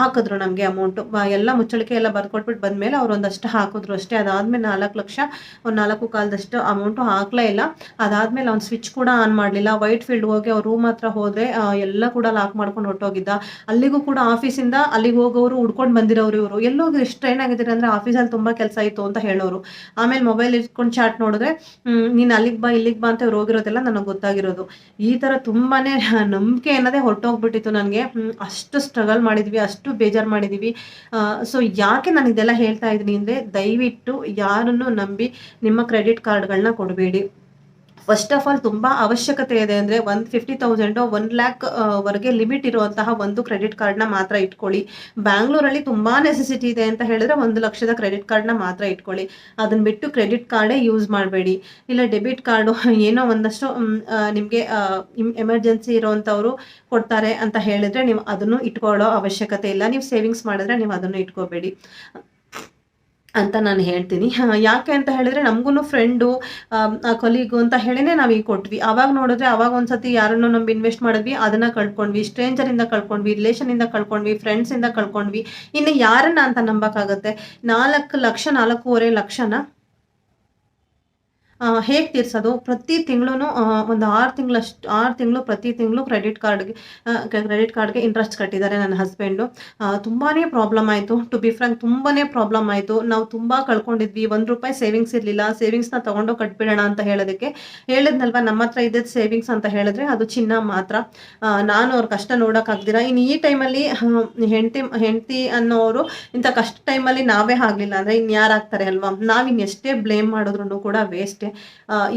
ಹಾಕಿದ್ರು ನಮಗೆ ಅಮೌಂಟು. ಎಲ್ಲ ಮುಚ್ಚಳಿಕೆ ಎಲ್ಲ ಬರ್ಕೊಟ್ಬಿಟ್ಟು ಬಂದಮೇಲೆ ಅವ್ರು ಒಂದಷ್ಟು ಹಾಕಿದ್ರು ಅಷ್ಟೇ. ಅದಾದ್ಮೇಲೆ ನಾಲ್ಕು ಲಕ್ಷ, ಒಂದು ನಾಲ್ಕು ಕಾಲದಷ್ಟು ಅಮೌಂಟು ಹಾಕ್ಲೇ ಇಲ್ಲ. ಅದಾದ್ಮೇಲೆ ಅವ್ನು ಸ್ವಿಚ್ ಕೂಡ ಆನ್ ಮಾಡಲಿಲ್ಲ. ವೈಟ್ ಫೀಲ್ಡ್ ಹೋಗಿ ಅವ್ರ ರೂಮ್ ಹತ್ರ ಹೋದ್ರೆ ಎಲ್ಲ ಕೂಡ ಲಾಕ್ ಮಾಡ್ಕೊಂಡು ಹೊರಟೋಗಿದ್ದ. ಅಲ್ಲಿಗೂ ಕೂಡ ಆಫೀಸಿಂದ ಅಲ್ಲಿಗೆ ಹೋಗೋರು ಹುಡ್ಕೊಂಡು ಬಂದಿರೋರು ಇವರು. ಎಲ್ಲೋಗಿ ಎಷ್ಟು ಟ್ರೈನ್ ಆಗಿದ್ದೀರಿ ಅಂದರೆ ಆಫೀಸಲ್ಲಿ ತುಂಬ ಕೆಲಸ ಇತ್ತು ಅಂತ ಹೇಳೋರು. ಆಮೇಲೆ ಮೊಬೈಲ್ ಇಟ್ಕೊಂಡು ಚಾಟ್ ನೋಡಿದ್ರೆ ನೀನು ಅಲ್ಲಿಗೆ ಬಾ, ಇಲ್ಲಿಗೆ ಬಾ ಅಂತ ಹೋಗಿರೋದೆಲ್ಲ ನನಗೆ ಗೊತ್ತಾಗಿರೋದು. ಈ ಥರ ತುಂಬಾನೇ ನಂಬಿಕೆ ಅನ್ನೋದೇ ಹೊರಟೋಗ್ಬಿಟ್ಟಿತ್ತು ನನಗೆ. ಅಷ್ಟು ಸ್ಟ್ರಗಲ್ ಮಾಡಿದ್ವಿ, ಅಷ್ಟು ಬೇಜಾರು ಮಾಡಿದ್ದೀವಿ ಸೊ ಯಾಕೆ ನಾನು ಇದೆಲ್ಲ ಹೇಳ್ತಾ ಇದ್ದೀನಿ ಅಂದರೆ ದಯವಿಟ್ಟು ಯಾರನ್ನು ನಂಬಿ ನಿಮ್ಮ ಕ್ರೆಡಿಟ್ ಕಾರ್ಡ್ಗಳನ್ನ ಕೊಡಬೇಡಿ. ಫಸ್ಟ್ ಆಫ್ ಆಲ್ ತುಂಬಾ ಅವಶ್ಯಕತೆ ಇದೆ ಅಂದರೆ ಒಂದು ಫಿಫ್ಟಿ ತೌಸಂಡು ಒನ್ ಲ್ಯಾಕ್ ವರೆಗೆ ಲಿಮಿಟ್ ಇರುವಂತಹ ಒಂದು ಕ್ರೆಡಿಟ್ ಕಾರ್ಡ್ನ ಮಾತ್ರ ಇಟ್ಕೊಳ್ಳಿ. ಬ್ಯಾಂಗ್ಳೂರಲ್ಲಿ ತುಂಬಾ ನೆಸೆಸಿಟಿ ಇದೆ ಅಂತ ಹೇಳಿದ್ರೆ ಒಂದು ಲಕ್ಷದ ಕ್ರೆಡಿಟ್ ಕಾರ್ಡ್ನ ಮಾತ್ರ ಇಟ್ಕೊಳ್ಳಿ. ಅದನ್ನ ಬಿಟ್ಟು ಕ್ರೆಡಿಟ್ ಕಾರ್ಡೇ ಯೂಸ್ ಮಾಡಬೇಡಿ. ಇಲ್ಲ ಡೆಬಿಟ್ ಕಾರ್ಡು ಏನೋ ಒಂದಷ್ಟು ನಿಮಗೆ ಎಮರ್ಜೆನ್ಸಿ ಇರೋವಂಥವ್ರು ಕೊಡ್ತಾರೆ ಅಂತ ಹೇಳಿದ್ರೆ ನೀವು ಅದನ್ನು ಇಟ್ಕೊಳ್ಳೋ ಅವಶ್ಯಕತೆ ಇಲ್ಲ. ನೀವು ಸೇವಿಂಗ್ಸ್ ಮಾಡಿದ್ರೆ ನೀವು ಅದನ್ನು ಇಟ್ಕೋಬೇಡಿ. ಅಂತ ನಾನು ಹೇಳ್ತೀನಿ. ಯಾಕೆ ಅಂತ ಹೇಳಿದ್ರೆ ನಮಗೂ ಫ್ರೆಂಡು ಕೊಲೀಗು ಅಂತ ಹೇಳಿನೇ ನಾವು ಈಗ ಕೊಟ್ವಿ. ಅವಾಗ ನೋಡಿದ್ರೆ ಅವಾಗ ಒಂದ್ಸತಿ ಯಾರನ್ನು ನಮ್ಗೆ ಇನ್ವೆಸ್ಟ್ ಮಾಡಿದ್ವಿ, ಅದನ್ನ ಕಳ್ಕೊಂಡ್ವಿ. ಸ್ಟ್ರೇಂಜರಿಂದ ಕಳ್ಕೊಂಡ್ವಿ ರಿಲೇಷನಿಂದ ಕಳ್ಕೊಂಡ್ವಿ ಫ್ರೆಂಡ್ಸಿಂದ ಕಳ್ಕೊಂಡ್ವಿ. ಇನ್ನು ಯಾರನ್ನ ಅಂತ ನಂಬಕ್ಕಾಗತ್ತೆ? ನಾಲ್ಕು ಲಕ್ಷ, ನಾಲ್ಕೂವರೆ ಲಕ್ಷನ ಹೇಗೆ ತೀರ್ಸೋದು? ಪ್ರತಿ ತಿಂಗಳು ಒಂದು ಆರು ತಿಂಗಳಷ್ಟು, ಆರು ತಿಂಗಳು ಪ್ರತಿ ತಿಂಗಳು ಕ್ರೆಡಿಟ್ ಕಾರ್ಡ್ಗೆ ಕ್ರೆಡಿಟ್ ಕಾರ್ಡ್ಗೆ ಇಂಟ್ರೆಸ್ಟ್ ಕಟ್ಟಿದ್ದಾರೆ ನನ್ನ ಹಸ್ಬೆಂಡು ತುಂಬಾ ಪ್ರಾಬ್ಲಮ್ ಆಯಿತು. ಟು ಬಿ ಫ್ರಾಂಕ್ ತುಂಬಾ ಪ್ರಾಬ್ಲಮ್ ಆಯಿತು. ನಾವು ತುಂಬ ಕಳ್ಕೊಂಡಿದ್ವಿ. ಒಂದು ರೂಪಾಯಿ ಸೇವಿಂಗ್ಸ್ ಇರಲಿಲ್ಲ. ಸೇವಿಂಗ್ಸ್ನ ತೊಗೊಂಡು ಕಟ್ಬಿಡೋಣ ಅಂತ ಹೇಳೋದಕ್ಕೆ. ಹೇಳಿದ್ನಲ್ವ, ನಮ್ಮ ಹತ್ರ ಇದ್ದದ್ದು ಸೇವಿಂಗ್ಸ್ ಅಂತ ಹೇಳಿದ್ರೆ ಅದು ಚಿನ್ನ ಮಾತ್ರ. ನಾನು ಅವ್ರ ಕಷ್ಟ ನೋಡೋಕ್ಕಾಗ್ದಿರ ಇನ್ನು ಈ ಟೈಮಲ್ಲಿ ಹೆಂಡತಿ ಹೆಂಡತಿ ಅನ್ನೋರು ಇಂಥ ಕಷ್ಟ ಟೈಮಲ್ಲಿ ನಾವೇ ಆಗಲಿಲ್ಲ ಅಂದರೆ ಇನ್ನು ಯಾರಾಗ್ತಾರೆ ಅಲ್ವಾ? ನಾವು ಎಷ್ಟೇ ಬ್ಲೇಮ್ ಮಾಡಿದ್ರು ಕೂಡ ವೇಸ್ಟೇ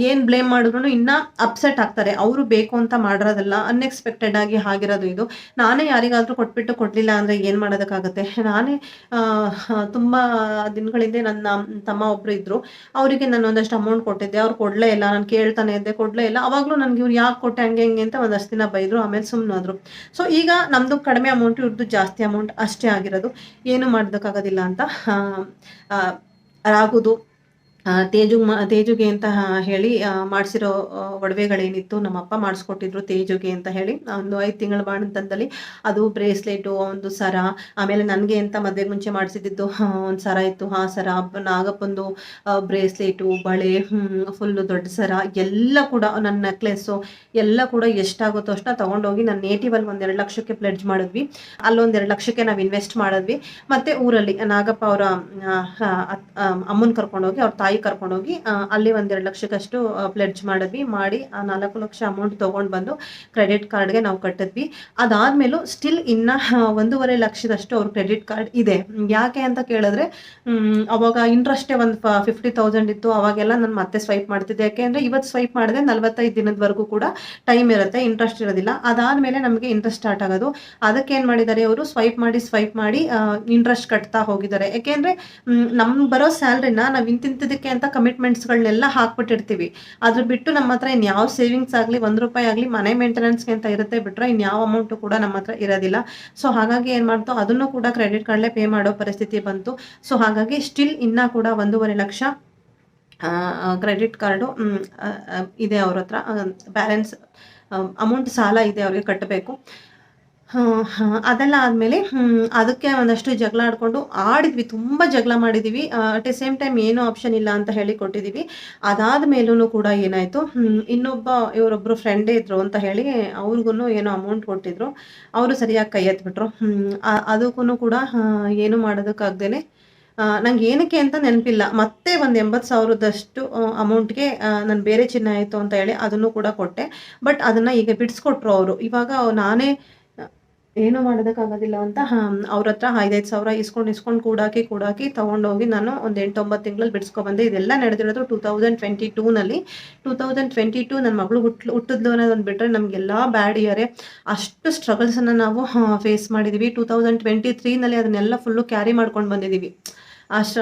ಏನು ಬ್ಲೇಮ್ ಮಾಡಿದ್ರು ಇನ್ನೂ ಅಪ್ಸೆಟ್ ಆಗ್ತಾರೆ. ಅವರು ಬೇಕು ಅಂತ ಮಾಡಿರೋದಲ್ಲ ಅನ್ಎಕ್ಸ್ಪೆಕ್ಟೆಡ್ ಆಗಿ ಆಗಿರೋದು ಇದು. ನಾನೇ ಯಾರಿಗಾದರೂ ಕೊಟ್ಬಿಟ್ಟು ಕೊಡಲಿಲ್ಲ ಅಂದರೆ ಏನು ಮಾಡೋದಕ್ಕಾಗುತ್ತೆ? ನಾನೇ ತುಂಬ ದಿನಗಳಿಂದ ನನ್ನ ತಮ್ಮ ಒಬ್ಬರು ಇದ್ದರು ಅವರಿಗೆ ನಾನು ಒಂದಷ್ಟು ಅಮೌಂಟ್ ಕೊಟ್ಟಿದ್ದೆ. ಅವ್ರು ಕೊಡಲೇ ಇಲ್ಲ. ನಾನು ಕೇಳ್ತಾನೆ ಇದ್ದೆ. ಕೊಡಲೇ ಇಲ್ಲ. ಅವಾಗಲೂ ನನಗೆ ಇವ್ರು ಯಾಕೆ ಕೊಟ್ಟೆ ಹಂಗೆ ಹಂಗೆ ಅಂತ ಒಂದಷ್ಟು ದಿನ ಬೈದರು. ಆಮೇಲೆ ಸುಮ್ಮನಾದ್ರು ಸೊ ಈಗ ನಮ್ಮದು ಕಡಿಮೆ ಅಮೌಂಟ್ ಇವ್ರದ್ದು ಜಾಸ್ತಿ ಅಮೌಂಟ್ ಅಷ್ಟೇ ಆಗಿರೋದು. ಏನು ಮಾಡೋದಕ್ಕಾಗೋದಿಲ್ಲ ಅಂತ ರಾಗುದು. ತೇಜು ಮ, ತೇಜುಗೆ ಅಂತ ಹೇಳಿ ಮಾಡಿಸಿರೋ ಒಡವೆಗಳೇನಿತ್ತು ನಮ್ಮಪ್ಪ ಮಾಡಿಸ್ಕೊಟ್ಟಿದ್ರು ತೇಜುಗೆ ಅಂತ ಹೇಳಿ. ಒಂದು ಐದು ತಿಂಗಳ ಬಾಣಂತಂದಲ್ಲಿ ಅದು ಬ್ರೇಸ್ಲೆಟು ಒಂದು ಸರ, ಆಮೇಲೆ ನನಗೆ ಅಂತ ಮದುವೆಗೆ ಮುಂಚೆ ಮಾಡಿಸಿದ್ದು ಒಂದು ಸರ ಇತ್ತು. ಹಾ ಸರ, ನಾಗಪ್ಪಂದು ಬ್ರೇಸ್ಲೆಟು, ಬಳೆ ಫುಲ್ಲು ದೊಡ್ಡ ಸರ, ಎಲ್ಲ ಕೂಡ ನನ್ನ ನೆಕ್ಲೆಸ್ಸು ಎಲ್ಲ ಕೂಡ ಎಷ್ಟಾಗುತ್ತೋ ಅಷ್ಟು ತೊಗೊಂಡೋಗಿ ನಾನು ನೇಟಿವಲ್ಲಿ ಒಂದೆರಡು ಲಕ್ಷಕ್ಕೆ ಪ್ಲೆಡ್ಜ್ ಮಾಡಿದ್ವಿ. ಅಲ್ಲೊಂದು ಎರಡು ಲಕ್ಷಕ್ಕೆ ನಾವು ಇನ್ವೆಸ್ಟ್ ಮಾಡಿದ್ವಿ. ಮತ್ತು ಊರಲ್ಲಿ ನಾಗಪ್ಪ ಅವರ ಅಮ್ಮನ ಕರ್ಕೊಂಡೋಗಿ ಅವ್ರ ತಾಯಿ ಕರ್ಕೊಂಡೋಗಿ ಆ, ಅಲ್ಲಿ ಒಂದೆರಡು ಲಕ್ಷಕ್ಕಷ್ಟು ಪ್ಲೆಡ್ಜ್ ಮಾಡಿದ್ವಿ ಮಾಡಿ ಆ ನಾಲ್ಕು ಲಕ್ಷ ಅಮೌಂಟ್ ತೊಗೊಂಡು ಬಂದು ಕ್ರೆಡಿಟ್ ಕಾರ್ಡ್ಗೆ ನಾವು ಕಟ್ಟಿದ್ವಿ. ಅದಾದಮೇಲೂ ಸ್ಟಿಲ್ ಇನ್ನು ಒಂದೂವರೆ ಲಕ್ಷದಷ್ಟು ಅವ್ರ ಕ್ರೆಡಿಟ್ ಕಾರ್ಡ್ ಇದೆ. ಯಾಕೆ ಅಂತ ಕೇಳಿದ್ರೆ ಅವಾಗ ಇಂಟ್ರೆಸ್ಟೇ ಒಂದು ಫಿಫ್ಟಿ ತೌಸಂಡ್ ಇತ್ತು. ಅವಾಗೆಲ್ಲ ನಾನು ಮತ್ತೆ ಸ್ವೈಪ್ ಮಾಡ್ತಿದ್ದೆ. ಯಾಕೆಂದರೆ ಇವತ್ತು ಸ್ವೈಪ್ ಮಾಡಿದ್ರೆ ನಲ್ವತ್ತೈದು ದಿನದವರೆಗೂ ಕೂಡ ಟೈಮ್ ಇರುತ್ತೆ ಇಂಟ್ರೆಸ್ಟ್ ಇರೋದಿಲ್ಲ. ಅದಾದಮೇಲೆ ನಮಗೆ ಇಂಟ್ರೆಸ್ಟ್ ಸ್ಟಾರ್ಟ್ ಆಗೋದು. ಅದಕ್ಕೆ ಏನು ಮಾಡಿದ್ದಾರೆ ಅವರು? ಸ್ವೈಪ್ ಮಾಡಿ ಸ್ವೈಪ್ ಮಾಡಿ ಇಂಟ್ರೆಸ್ಟ್ ಕಟ್ತಾ ಹೋಗಿದ್ದಾರೆ. ಯಾಕೆಂದರೆ ನಮ್ಗೆ ಬರೋ ಸ್ಯಾಲ್ರಿನ ನಾವು ಇಂತಿಂತಿದ್ದಕ್ಕೆ ಅಂತ ಕಮಿಟ್ಮೆಂಟ್ಸ್ಗಳನ್ನೆಲ್ಲ ಹಾಕ್ಬಿಟ್ಟಿರ್ತೀವಿ. ಅದ್ರ ಬಿಟ್ಟು ನಮ್ಮ ಹತ್ರ ಇನ್ಯಾವ ಸೇವಿಂಗ್ಸ್ ಆಗಲಿ, ಒಂದು ರೂಪಾಯಿ ಆಗಲಿ, ಮನೆ ಮೇಂಟೆನೆನ್ಸ್ಗೆ ಅಂತ ಇರುತ್ತೆ ಬಿಟ್ಟರೆ ಇನ್ಯಾವ ಅಮೌಂಟು ಕೂಡ ನಮ್ಮ ಹತ್ರ ಇರೋದಿಲ್ಲ. ಸೊ ಹಾಗಾಗಿ ಏನು ಮಾಡ್ತೋ ಅದನ್ನು ಕೂಡ ಕ್ರೆಡಿಟ್ ಕಾರ್ಡ್ಲೇ ಪೇ ಮಾಡೋ ಪರಿಸ್ಥಿತಿ ಬಂತು. ಸೊ ಹಾಗಾಗಿ ಸ್ಟಿಲ್ ಇನ್ನೂ ಕೂಡ ಒಂದೂವರೆ ಲಕ್ಷ ಕ್ರೆಡಿಟ್ ಕಾರ್ಡು ಇದೆ ಅವ್ರ ಹತ್ರ. ಬ್ಯಾಲೆನ್ಸ್ ಅಮೌಂಟ್ ಸಾಲ ಇದೆ ಅವ್ರಿಗೆ ಕಟ್ಟಬೇಕು ಅದೆಲ್ಲ ಆದಮೇಲೆ ಅದಕ್ಕೆ ಒಂದಷ್ಟು ಜಗಳ ಆಡ್ಕೊಂಡು ಆಡಿದ್ವಿ, ತುಂಬ ಜಗಳ ಮಾಡಿದ್ದೀವಿ ಅಟ್ ಎ ಸೇಮ್ ಟೈಮ್ ಏನೂ ಆಪ್ಷನ್ ಇಲ್ಲ ಅಂತ ಹೇಳಿ ಕೊಟ್ಟಿದ್ದೀವಿ ಅದಾದ ಮೇಲೂ ಕೂಡ ಏನಾಯಿತು ಇನ್ನೊಬ್ಬ ಇವರೊಬ್ಬರು ಫ್ರೆಂಡೇ ಇದ್ರು ಅಂತ ಹೇಳಿ ಅವ್ರಿಗೂ ಏನೋ ಅಮೌಂಟ್ ಕೊಟ್ಟಿದ್ರು. ಅವರು ಸರಿಯಾಗಿ ಕೈ ಎತ್ಬಿಟ್ರು. ಅದಕ್ಕೂ ಕೂಡ ಏನು ಮಾಡೋದಕ್ಕಾಗ್ದೇ ನಂಗೆ ಏನಕ್ಕೆ ಅಂತ ನೆನಪಿಲ್ಲ. ಮತ್ತೆ ಒಂದು ಎಂಬತ್ತು ಸಾವಿರದಷ್ಟು ಅಮೌಂಟ್ಗೆ ನಾನು ಬೇರೆ ಚಿನ್ನ ಆಯಿತು ಅಂತ ಹೇಳಿ ಅದನ್ನು ಕೂಡ ಕೊಟ್ಟೆ. ಬಟ್ ಅದನ್ನು ಈಗ ಬಿಡಿಸ್ಕೊಟ್ರು ಅವರು. ಇವಾಗ ನಾನೇ ಏನು ಮಾಡೋದಕ್ಕಾಗೋದಿಲ್ಲ ಅಂತ ಅವ್ರ ಹತ್ರ ಐದೈದು ಸಾವಿರ ಇಸ್ಕೊಂಡು ಇಸ್ಕೊಂಡು ಕೂಡಾಕಿ ಕೂಡಾಕಿ ತೊಗೊಂಡೋಗಿ ನಾನು ಒಂದು ಎಂಟೊಂಬತ್ತು ತಿಂಗಳಲ್ಲಿ ಬಿಡಿಸ್ಕೊಬಂದೆ. ಇದೆಲ್ಲ ನಡೆದಿರೋದು ಟೂ ತೌಸಂಡ್ ಟ್ವೆಂಟಿ ಟೂನಲ್ಲಿ ಟೂ ತೌಸಂಡ್ ಟ್ವೆಂಟಿ ಟೂ ನನ್ನ ಮಗಳು ಹುಟ್ಟು ಹುಟ್ಟಿದ್ಲು ಅನ್ನೋದೊಂದು ಬಿಟ್ಟರೆ ನಮಗೆಲ್ಲ ಬ್ಯಾಡ್ ಇಯರೇ. ಅಷ್ಟು ಸ್ಟ್ರಗಲ್ಸನ್ನು ನಾವು ಫೇಸ್ ಮಾಡಿದ್ದೀವಿ ಟೂ ತೌಸಂಡ್ ಟ್ವೆಂಟಿ ತ್ರೀನಲ್ಲಿ ಅದನ್ನೆಲ್ಲ ಫುಲ್ಲು ಕ್ಯಾರಿ ಮಾಡ್ಕೊಂಡು ಬಂದಿದ್ದೀವಿ ಅಷ್ಟು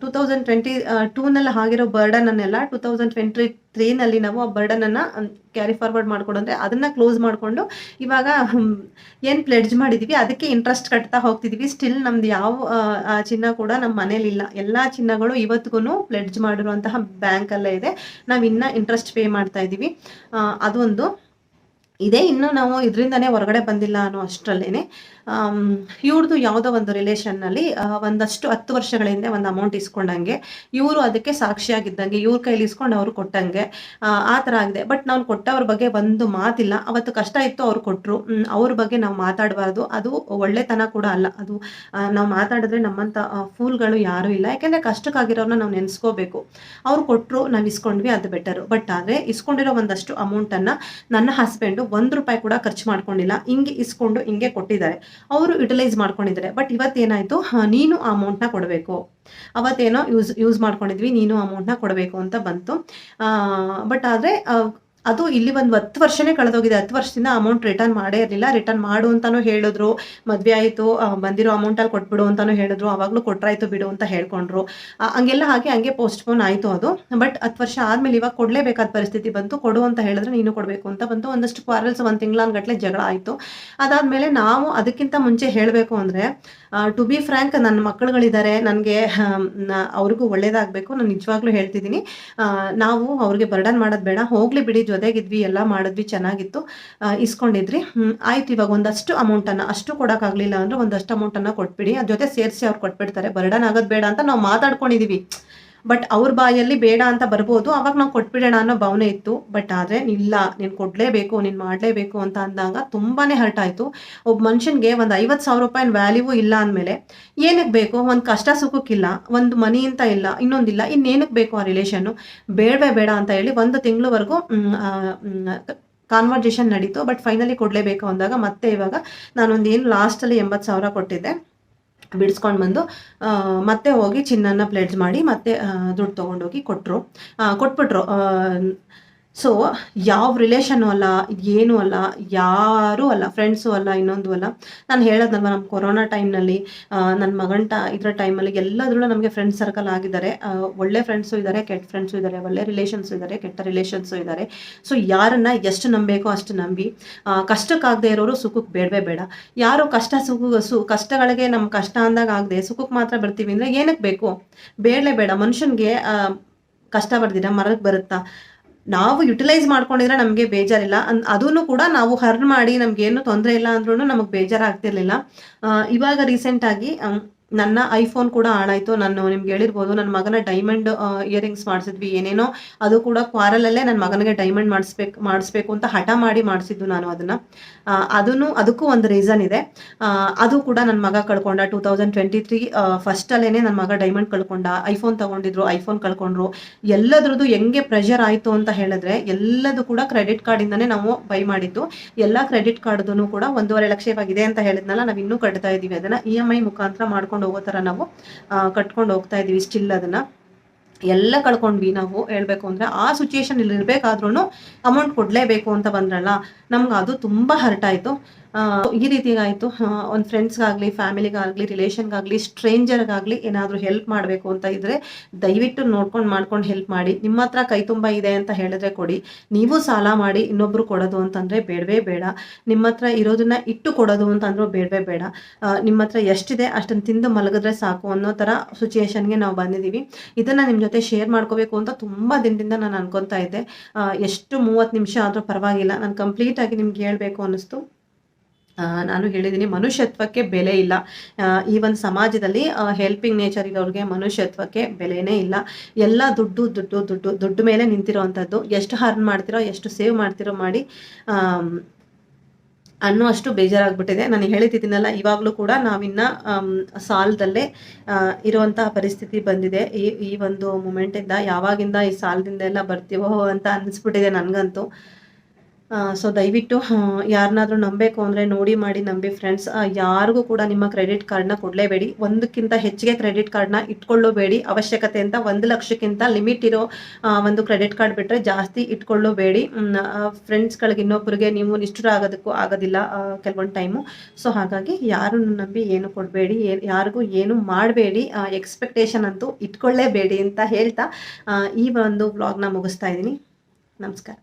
ಟೂ ತೌಸಂಡ್ ಟ್ವೆಂಟಿ ಟೂನಲ್ಲಿ ಆಗಿರೋ ಬರ್ಡನನ್ನೆಲ್ಲ ಟೂ ತೌಸಂಡ್ ಟ್ವೆಂಟಿ ತ್ರೀನಲ್ಲಿ ನಾವು ಆ ಬರ್ಡನನ್ನು ಕ್ಯಾರಿ ಫಾರ್ವರ್ಡ್ ಮಾಡ್ಕೊಂಡು ಅಂದರೆ ಅದನ್ನು ಕ್ಲೋಸ್ ಮಾಡಿಕೊಂಡು ಇವಾಗ ಏನು ಪ್ಲೆಡ್ಜ್ ಮಾಡಿದ್ದೀವಿ ಅದಕ್ಕೆ ಇಂಟ್ರೆಸ್ಟ್ ಕಟ್ತಾ ಹೋಗ್ತಿದ್ದೀವಿ ಸ್ಟಿಲ್ ನಮ್ದು ಯಾವ ಚಿನ್ನ ಕೂಡ ನಮ್ಮ ಮನೇಲಿಲ್ಲ. ಎಲ್ಲ ಚಿನ್ನಗಳು ಇವತ್ತಿಗೂ ಪ್ಲೆಡ್ಜ್ ಮಾಡಿರುವಂತಹ ಬ್ಯಾಂಕಲ್ಲೇ ಇದೆ. ನಾವು ಇನ್ನೂ ಇಂಟ್ರೆಸ್ಟ್ ಪೇ ಮಾಡ್ತಾ ಇದ್ದೀವಿ ಅದೊಂದು. ಇದೇ ಇನ್ನೂ ನಾವು ಇದರಿಂದನೇ ಹೊರಗಡೆ ಬಂದಿಲ್ಲ ಅನ್ನೋ ಅಷ್ಟರಲ್ಲೇ ಇವ್ರದ್ದು ಯಾವುದೋ ಒಂದು ರಿಲೇಷನ್ನಲ್ಲಿ ಒಂದಷ್ಟು ಹತ್ತು ವರ್ಷಗಳ ಹಿಂದೆ ಒಂದು ಅಮೌಂಟ್ ಇಸ್ಕೊಂಡಂಗೆ ಇವರು ಅದಕ್ಕೆ ಸಾಕ್ಷಿಯಾಗಿದ್ದಂಗೆ ಇವ್ರ ಕೈಲಿ ಇಸ್ಕೊಂಡು ಅವ್ರು ಕೊಟ್ಟಂಗೆ ಆ, ಥರ ಆಗಿದೆ. ಬಟ್ ನಾವು ಕೊಟ್ಟವ್ರ ಬಗ್ಗೆ ಒಂದು ಮಾತಿಲ್ಲ. ಅವತ್ತು ಕಷ್ಟ ಇತ್ತು ಅವ್ರು ಕೊಟ್ಟರು ಅವ್ರ ಬಗ್ಗೆ ನಾವು ಮಾತಾಡಬಾರ್ದು. ಅದು ಒಳ್ಳೆತನ ಕೂಡ ಅಲ್ಲ. ಅದು ನಾವು ಮಾತಾಡಿದ್ರೆ ನಮ್ಮಂಥ ಫೂಲ್ಗಳು ಯಾರೂ ಇಲ್ಲ. ಯಾಕೆಂದರೆ ಕಷ್ಟಕ್ಕಾಗಿರೋರನ್ನ ನಾವು ನೆನೆಸ್ಕೋಬೇಕು. ಅವ್ರು ಕೊಟ್ಟರು ನಾವು ಇಸ್ಕೊಂಡ್ವಿ ಅದು ಬೆಟರು ಬಟ್ ಆದರೆ ಇಸ್ಕೊಂಡಿರೋ ಒಂದಷ್ಟು ಅಮೌಂಟನ್ನು ನನ್ನ ಹಸ್ಬೆಂಡು ಒಂದು ರೂಪಾಯಿ ಕೂಡ ಖರ್ಚು ಮಾಡ್ಕೊಂಡಿಲ್ಲ. ಹಿಂಗೆ ಇಸ್ಕೊಂಡು ಹಿಂಗೆ ಕೊಟ್ಟಿದ್ದಾರೆ. ಅವರು ಯುಟಿಲೈಸ್ ಮಾಡ್ಕೊಂಡಿದ್ದಾರೆ. ಬಟ್ ಇವತ್ತೇನಾಯಿತು ನೀನು ಆ ಅಮೌಂಟ್ನ ಕೊಡಬೇಕು. ಅವತ್ತೇನೋ ಯೂಸ್ ಯೂಸ್ ಮಾಡ್ಕೊಂಡಿದ್ವಿ, ನೀನು ಅಮೌಂಟ್ನ ಕೊಡಬೇಕು ಅಂತ ಬಂತು. ಬಟ್ ಆದರೆ ಅದು ಇಲ್ಲಿ ಒಂದು ಹತ್ತು ವರ್ಷನೇ ಕಳೆದೋಗಿದೆ. ಹತ್ತು ವರ್ಷದಿಂದ ಅಮೌಂಟ್ ರಿಟರ್ನ್ ಮಾಡೇ ಇರಲಿಲ್ಲ. ರಿಟರ್ನ್ ಮಾಡು ಅಂತಾನು ಹೇಳಿದ್ರು. ಮದುವೆ ಆಯಿತು ಬಂದಿರೋ ಅಮೌಂಟಲ್ಲಿ ಕೊಟ್ಬಿಡು ಅಂತಾನು ಹೇಳಿದ್ರು. ಅವಾಗಲೂ ಕೊಟ್ರಾಯ್ತು ಬಿಡು ಅಂತ ಹೇಳ್ಕೊಂಡ್ರು. ಹಂಗೆಲ್ಲ ಹಾಗೆ ಹಂಗೆ ಪೋಸ್ಟ್ಪೋನ್ ಆಯಿತು ಅದು. ಬಟ್ ಹತ್ತು ವರ್ಷ ಆದಮೇಲೆ ಇವಾಗ ಕೊಡಲೇಬೇಕಾದ ಪರಿಸ್ಥಿತಿ ಬಂತು. ಕೊಡು ಅಂತ ಹೇಳಿದ್ರೆ ನೀನು ಕೊಡಬೇಕು ಅಂತ ಬಂತು. ಒಂದಷ್ಟು ಕ್ವಾರಲ್ಸ್ ಒಂದು ತಿಂಗಳನ್ಗಟ್ಲೆ ಜಗಳ ಆಯಿತು. ಅದಾದಮೇಲೆ ನಾವು ಅದಕ್ಕಿಂತ ಮುಂಚೆ ಹೇಳಬೇಕು ಅಂದರೆ ಟು ಬಿ ಫ್ರ್ಯಾಂಕ್ ನನ್ನ ಮಕ್ಕಳುಗಳಿದ್ದಾರೆ. ನನಗೆ ಅವ್ರಿಗೂ ಒಳ್ಳೇದಾಗಬೇಕು. ನಾನು ನಿಜವಾಗ್ಲೂ ಹೇಳ್ತಿದ್ದೀನಿ. ನಾವು ಅವ್ರಿಗೆ ಬರ್ಡನ್ ಮಾಡೋದು ಬೇಡ. ಹೋಗಲಿ ಬಿಡಿ ಜೊತೆಗಿದ್ವಿ ಎಲ್ಲ ಮಾಡಿದ್ವಿ, ಚೆನ್ನಾಗಿತ್ತು. ಇಸ್ಕೊಂಡಿದ್ರಿ. ಆಯ್ತು, ಇವಾಗ ಒಂದಷ್ಟು ಅಮೌಂಟನ್ನು ಅಷ್ಟು ಕೊಡೋಕ್ಕಾಗಲಿಲ್ಲ ಅಂದ್ರೆ ಒಂದಷ್ಟು ಅಮೌಂಟನ್ನು ಕೊಟ್ಬಿಡಿ. ಅದ್ರ ಜೊತೆ ಸೇರಿಸಿ ಅವ್ರು ಕೊಟ್ಬಿಡ್ತಾರೆ. ಬರ್ಡನ್ ಆಗೋದು ಬೇಡ ಅಂತ ನಾವು ಮಾತಾಡ್ಕೊಂಡಿದೀವಿ. ಬಟ್ ಅವ್ರ ಬಾಯಲ್ಲಿ ಬೇಡ ಅಂತ ಬರ್ಬೋದು. ಅವಾಗ ನಾವು ಕೊಟ್ಬಿಡೋಣ ಅನ್ನೋ ಭಾವನೆ ಇತ್ತು. ಬಟ್ ಆದರೆ ಇಲ್ಲ, ನೀನು ಕೊಡಲೇಬೇಕು, ನೀನು ಮಾಡಲೇಬೇಕು ಅಂತ ಅಂದಾಗ ತುಂಬಾ ಹರ್ಟ್ ಆಯಿತು. ಒಬ್ಬ ಮನುಷ್ಯನಿಗೆ ಒಂದು ಐವತ್ತು ಸಾವಿರ ರೂಪಾಯಿ ವ್ಯಾಲ್ಯೂ ಇಲ್ಲ ಅಂದಮೇಲೆ ಏನಕ್ಕೆ ಬೇಕು? ಒಂದು ಕಷ್ಟ ಸುಖಕ್ಕಿಲ್ಲ, ಒಂದು ಮನಿ ಅಂತ ಇಲ್ಲ, ಇನ್ನೊಂದಿಲ್ಲ ಇನ್ನೇನಕ್ಕೆ ಬೇಕು ಆ ರಿಲೇಷನ್ನು ಬೇಡವೇ ಬೇಡ ಅಂತ ಹೇಳಿ ಒಂದು ತಿಂಗಳವರೆಗೂ ಕಾನ್ವರ್ಜೇಷನ್ ನಡೀತು. ಬಟ್ ಫೈನಲಿ ಕೊಡಲೇಬೇಕು ಅಂದಾಗ ಮತ್ತೆ ಇವಾಗ ನಾನೊಂದು ಏನು ಲಾಸ್ಟಲ್ಲಿ ಎಂಬತ್ತು ಸಾವಿರ ಕೊಟ್ಟಿದ್ದೆ. ಬಿಡಿಸ್ಕೊಂಡು ಬಂದು ಮತ್ತೆ ಹೋಗಿ ಚಿನ್ನನ ಪ್ಲೇಟ್ಸ್ ಮಾಡಿ ಮತ್ತೆ ದುಡ್ಡು ತೊಗೊಂಡೋಗಿ ಕೊಟ್ಟರು ಕೊಟ್ಬಿಟ್ರು. ಸೊ ಯಾವ ರಿಲೇಷನ್ನು ಅಲ್ಲ, ಏನೂ ಅಲ್ಲ, ಯಾರೂ ಅಲ್ಲ ಫ್ರೆಂಡ್ಸು ಅಲ್ಲ, ಇನ್ನೊಂದು ಅಲ್ಲ. ನಾನು ಹೇಳೋದಲ್ವ ನಮ್ಮ ಕೊರೋನಾ ಟೈಮ್ನಲ್ಲಿ ನನ್ನ ಮಗಂಟ ಇದರ ಟೈಮಲ್ಲಿ ಎಲ್ಲದರೂ ನಮಗೆ ಫ್ರೆಂಡ್ಸ್ ಸರ್ಕಲ್ ಆಗಿದ್ದಾರೆ. ಒಳ್ಳೆ ಫ್ರೆಂಡ್ಸು ಇದ್ದಾರೆ ಕೆಟ್ಟ ಫ್ರೆಂಡ್ಸು ಇದ್ದಾರೆ ಒಳ್ಳೆ ರಿಲೇಷನ್ಸು ಇದ್ದಾರೆ ಕೆಟ್ಟ ರಿಲೇಷನ್ಸು ಇದ್ದಾರೆ ಸೊ ಯಾರನ್ನ ಎಷ್ಟು ನಂಬಬೇಕೋ ಅಷ್ಟು ನಂಬಿ. ಕಷ್ಟಕ್ಕಾಗದೆ ಇರೋರು ಸುಖಕ್ಕೆ ಬೇಡವೇ ಬೇಡ. ಯಾರು ಕಷ್ಟ ಸುಖ, ಸು, ಕಷ್ಟಗಳಿಗೆ ನಮ್ಮ ಕಷ್ಟ ಅಂದಾಗ ಆಗದೆ ಸುಖಕ್ಕೆ ಮಾತ್ರ ಬರ್ತೀವಿ ಅಂದರೆ ಏನಕ್ಕೆ ಬೇಕು? ಬೇಡಲೇ ಬೇಡ. ಮನುಷ್ಯನಿಗೆ ಕಷ್ಟ ಬರ್ದಿರ ಮರಕ್ಕೆ ಬರುತ್ತಾ? ನಾವು ಯುಟಿಲೈಸ್ ಮಾಡ್ಕೊಂಡಿದ್ರೆ ನಮಗೆ ಬೇಜಾರಿಲ್ಲ. ಅದೂ ಅದನ್ನು ಕೂಡ ನಾವು ಹರ್ನ್ ಮಾಡಿ ನಮ್ಗೇನು ತೊಂದರೆ ಇಲ್ಲ ಅಂದ್ರೂ ನಮಗೆ ಬೇಜಾರಾಗ್ತಿರ್ಲಿಲ್ಲ. ಇವಾಗ ರೀಸೆಂಟಾಗಿ ನನ್ನ ಐಫೋನ್ ಕೂಡ ಹಾಳಾಯಿತು ನಾನು ನಿಮ್ಗೆ ಹೇಳಿರ್ಬೋದು ನನ್ನ ಮಗನ ಡೈಮಂಡ್ ಇಯರಿಂಗ್ಸ್ ಮಾಡಿಸಿದ್ವಿ. ಏನೇನೋ ಅದು ಕೂಡ ಕ್ವಾರಲಲ್ಲೇ ನನ್ನ ಮಗನಿಗೆ ಡೈಮಂಡ್ ಮಾಡಿಸ್ಬೇಕು ಮಾಡಿಸ್ಬೇಕು ಅಂತ ಹಠ ಮಾಡಿ ಮಾಡಿಸಿದ್ದು ನಾನು ಅದನ್ನು. ಅದನ್ನು, ಅದಕ್ಕೂ ಒಂದು ರೀಸನ್ ಇದೆ. ಅದು ಕೂಡ ನನ್ನ ಮಗ ಕಳ್ಕೊಂಡ ಟೂ ತೌಸಂಡ್ ಟ್ವೆಂಟಿ ತ್ರೀ ಫಸ್ಟಲ್ಲೇ ನನ್ನ ಮಗ ಡೈಮಂಡ್ ಕಳ್ಕೊಂಡ. IPhone ತಗೊಂಡಿದ್ರು iPhone ಕಳ್ಕೊಂಡ್ರು. ಎಲ್ಲದ್ರದ್ದು ಹೆಂಗೆ ಪ್ರೆಷರ್ ಆಯಿತು ಅಂತ ಹೇಳಿದ್ರೆ, ಎಲ್ಲದೂ ಕೂಡ ಕ್ರೆಡಿಟ್ ಕಾರ್ಡಿಂದನೇ ನಾವು ಬೈ ಮಾಡಿದ್ದು. ಎಲ್ಲ ಕ್ರೆಡಿಟ್ ಕಾರ್ಡ್ದು ಕೂಡ ಒಂದೂವರೆ ಲಕ್ಷವಾಗಿದೆ ಅಂತ ಹೇಳಿದ್ನಲ್ಲ ನಾವು ಇನ್ನೂ ಕಟ್ತಾ ಇದ್ದೀವಿ. ಅದನ್ನು ಇ ಎಂ ಐ ಮುಖಾಂತರ ಮಾಡ್ಕೊಂಡು ಹೋಗೋ ಥರ ನಾವು ಕಟ್ಕೊಂಡು ಹೋಗ್ತಾ ಇದ್ದೀವಿ ಸ್ಟಿಲ್ ಅದನ್ನ. ಎಲ್ಲ ಕಳ್ಕೊಂಡ್ವಿ ನಾವು ಹೇಳ್ಬೇಕು ಅಂದ್ರೆ ಆ ಸಿಚುಯೇಷನ್ ಇಲ್ಲಿ ಇರಬೇಕಾದ್ರೂ ಅಮೌಂಟ್ ಕೊಡಲೇಬೇಕು ಅಂತ ಬಂದ್ರಲ್ಲ, ನಮ್ಗೆ ಅದು ತುಂಬ ಹರ್ಟ್ ಆಯಿತು. ಈ ರೀತಿಗಾಯಿತು. ಒಂದು ಫ್ರೆಂಡ್ಸ್ಗಾಗಲಿ ಫ್ಯಾಮಿಲಿಗಾಗಲಿ ರಿಲೇಷನ್ಗಾಗಲಿ ಸ್ಟ್ರೇಂಜರ್ಗಾಗಲಿ ಏನಾದರೂ ಹೆಲ್ಪ್ ಮಾಡಬೇಕು ಅಂತ ಇದ್ದರೆ ದಯವಿಟ್ಟು ನೋಡ್ಕೊಂಡು ಮಾಡ್ಕೊಂಡು ಹೆಲ್ಪ್ ಮಾಡಿ. ನಿಮ್ಮ ಹತ್ರ ಕೈ ತುಂಬ ಇದೆ ಅಂತ ಹೇಳಿದ್ರೆ ಕೊಡಿ. ನೀವು ಸಾಲ ಮಾಡಿ, ಇನ್ನೊಬ್ರು ಕೊಡೋದು ಅಂತಂದರೆ ಬೇಡವೇ ಬೇಡ. ನಿಮ್ಮ ಹತ್ರ ಇರೋದನ್ನ ಇಟ್ಟು ಕೊಡೋದು ಅಂತಂದ್ರೂ ಬೇಡವೇ ಬೇಡ. ನಿಮ್ಮ ಹತ್ರ ಎಷ್ಟಿದೆ ಅಷ್ಟನ್ನು ತಿಂದು ಮಲಗಿದ್ರೆ ಸಾಕು ಅನ್ನೋ ಥರ ಸಿಚುಯೇಷನ್ಗೆ ನಾವು ಬಂದಿದ್ದೀವಿ ಇದನ್ನು ನಿಮ್ಮ ಜೊತೆ ಶೇರ್ ಮಾಡ್ಕೋಬೇಕು ಅಂತ ತುಂಬ ದಿನದಿಂದ ನಾನು ಅನ್ಕೊತಾ ಇದ್ದೆ. ಎಷ್ಟು ಮೂವತ್ತು ನಿಮಿಷ ಆದರೂ ಪರವಾಗಿಲ್ಲ. ನಾನು ಕಂಪ್ಲೀಟಾಗಿ ನಿಮ್ಗೆ ಹೇಳಬೇಕು ಅನ್ನಿಸ್ತು. ನಾನು ಹೇಳಿದ್ದೀನಿ ಮನುಷ್ಯತ್ವಕ್ಕೆ ಬೆಲೆ ಇಲ್ಲ. ಈ ಒಂದು ಸಮಾಜದಲ್ಲಿ ಹೆಲ್ಪಿಂಗ್ ನೇಚರ್ ಇರೋರಿಗೆ ಮನುಷ್ಯತ್ವಕ್ಕೆ ಬೆಲೆನೇ ಇಲ್ಲ. ಎಲ್ಲ ದುಡ್ಡು ದುಡ್ಡು ದುಡ್ಡು ದುಡ್ಡು ಮೇಲೆ ನಿಂತಿರೋವಂಥದ್ದು ಎಷ್ಟು ಹರ್ನ್ ಮಾಡ್ತಿರೋ, ಎಷ್ಟು ಸೇವ್ ಮಾಡ್ತಿರೋ ಮಾಡಿ ಅನ್ನೋ ಅಷ್ಟು ಬೇಜಾರಾಗ್ಬಿಟ್ಟಿದೆ. ನಾನು ಹೇಳಿದ್ದೀನಲ್ಲ ಇವಾಗಲೂ ಕೂಡ ನಾವಿನ್ನ ಸಾಲದಲ್ಲೇ ಇರುವಂತಹ ಪರಿಸ್ಥಿತಿ ಬಂದಿದೆ. ಈ ಈ ಒಂದು ಮೂಮೆಂಟಿಂದ ಯಾವಾಗಿಂದ ಈ ಸಾಲದಿಂದ ಎಲ್ಲ ಬರ್ತೀವೋ ಅಂತ ಅನಿಸ್ಬಿಟ್ಟಿದೆ ನನಗಂತೂ. ಸೊ ದಯವಿಟ್ಟು ಯಾರನ್ನಾದರೂ ನಂಬಬೇಕು ಅಂದರೆ ನೋಡಿ ಮಾಡಿ, ನಂಬಿ ಫ್ರೆಂಡ್ಸ್ ಯಾರಿಗೂ ಕೂಡ ನಿಮ್ಮ ಕ್ರೆಡಿಟ್ ಕಾರ್ಡ್ನ ಕೊಡಲೇಬೇಡಿ. ಒಂದಕ್ಕಿಂತ ಹೆಚ್ಚಿಗೆ ಕ್ರೆಡಿಟ್ ಕಾರ್ಡ್ನ ಇಟ್ಕೊಳ್ಳೋಬೇಡಿ. ಅವಶ್ಯಕತೆ ಅಂತ ಒಂದು ಲಕ್ಷಕ್ಕಿಂತ ಲಿಮಿಟ್ ಇರೋ ಒಂದು ಕ್ರೆಡಿಟ್ ಕಾರ್ಡ್ ಬಿಟ್ಟರೆ ಜಾಸ್ತಿ ಇಟ್ಕೊಳ್ಳೋಬೇಡಿ. ಫ್ರೆಂಡ್ಸ್ಗಳಿಗೆ ಇನ್ನೊಬ್ಬರಿಗೆ ನೀವು ನಿಷ್ಠುರ ಆಗೋದಕ್ಕೂ ಆಗೋದಿಲ್ಲ ಕೆಲವೊಂದು ಟೈಮು ಸೊ ಹಾಗಾಗಿ ಯಾರನ್ನು ನಂಬಿ ಏನು ಕೊಡಬೇಡಿ ಯಾರಿಗೂ ಏನು ಮಾಡಬೇಡಿ ಎಕ್ಸ್ಪೆಕ್ಟೇಷನ್ ಅಂತೂ ಇಟ್ಕೊಳ್ಳೇಬೇಡಿ ಅಂತ ಹೇಳ್ತಾ ಈ ಒಂದು ಬ್ಲಾಗ್ನ ಮುಗಿಸ್ತಾ ಇದ್ದೀನಿ. ನಮಸ್ಕಾರ.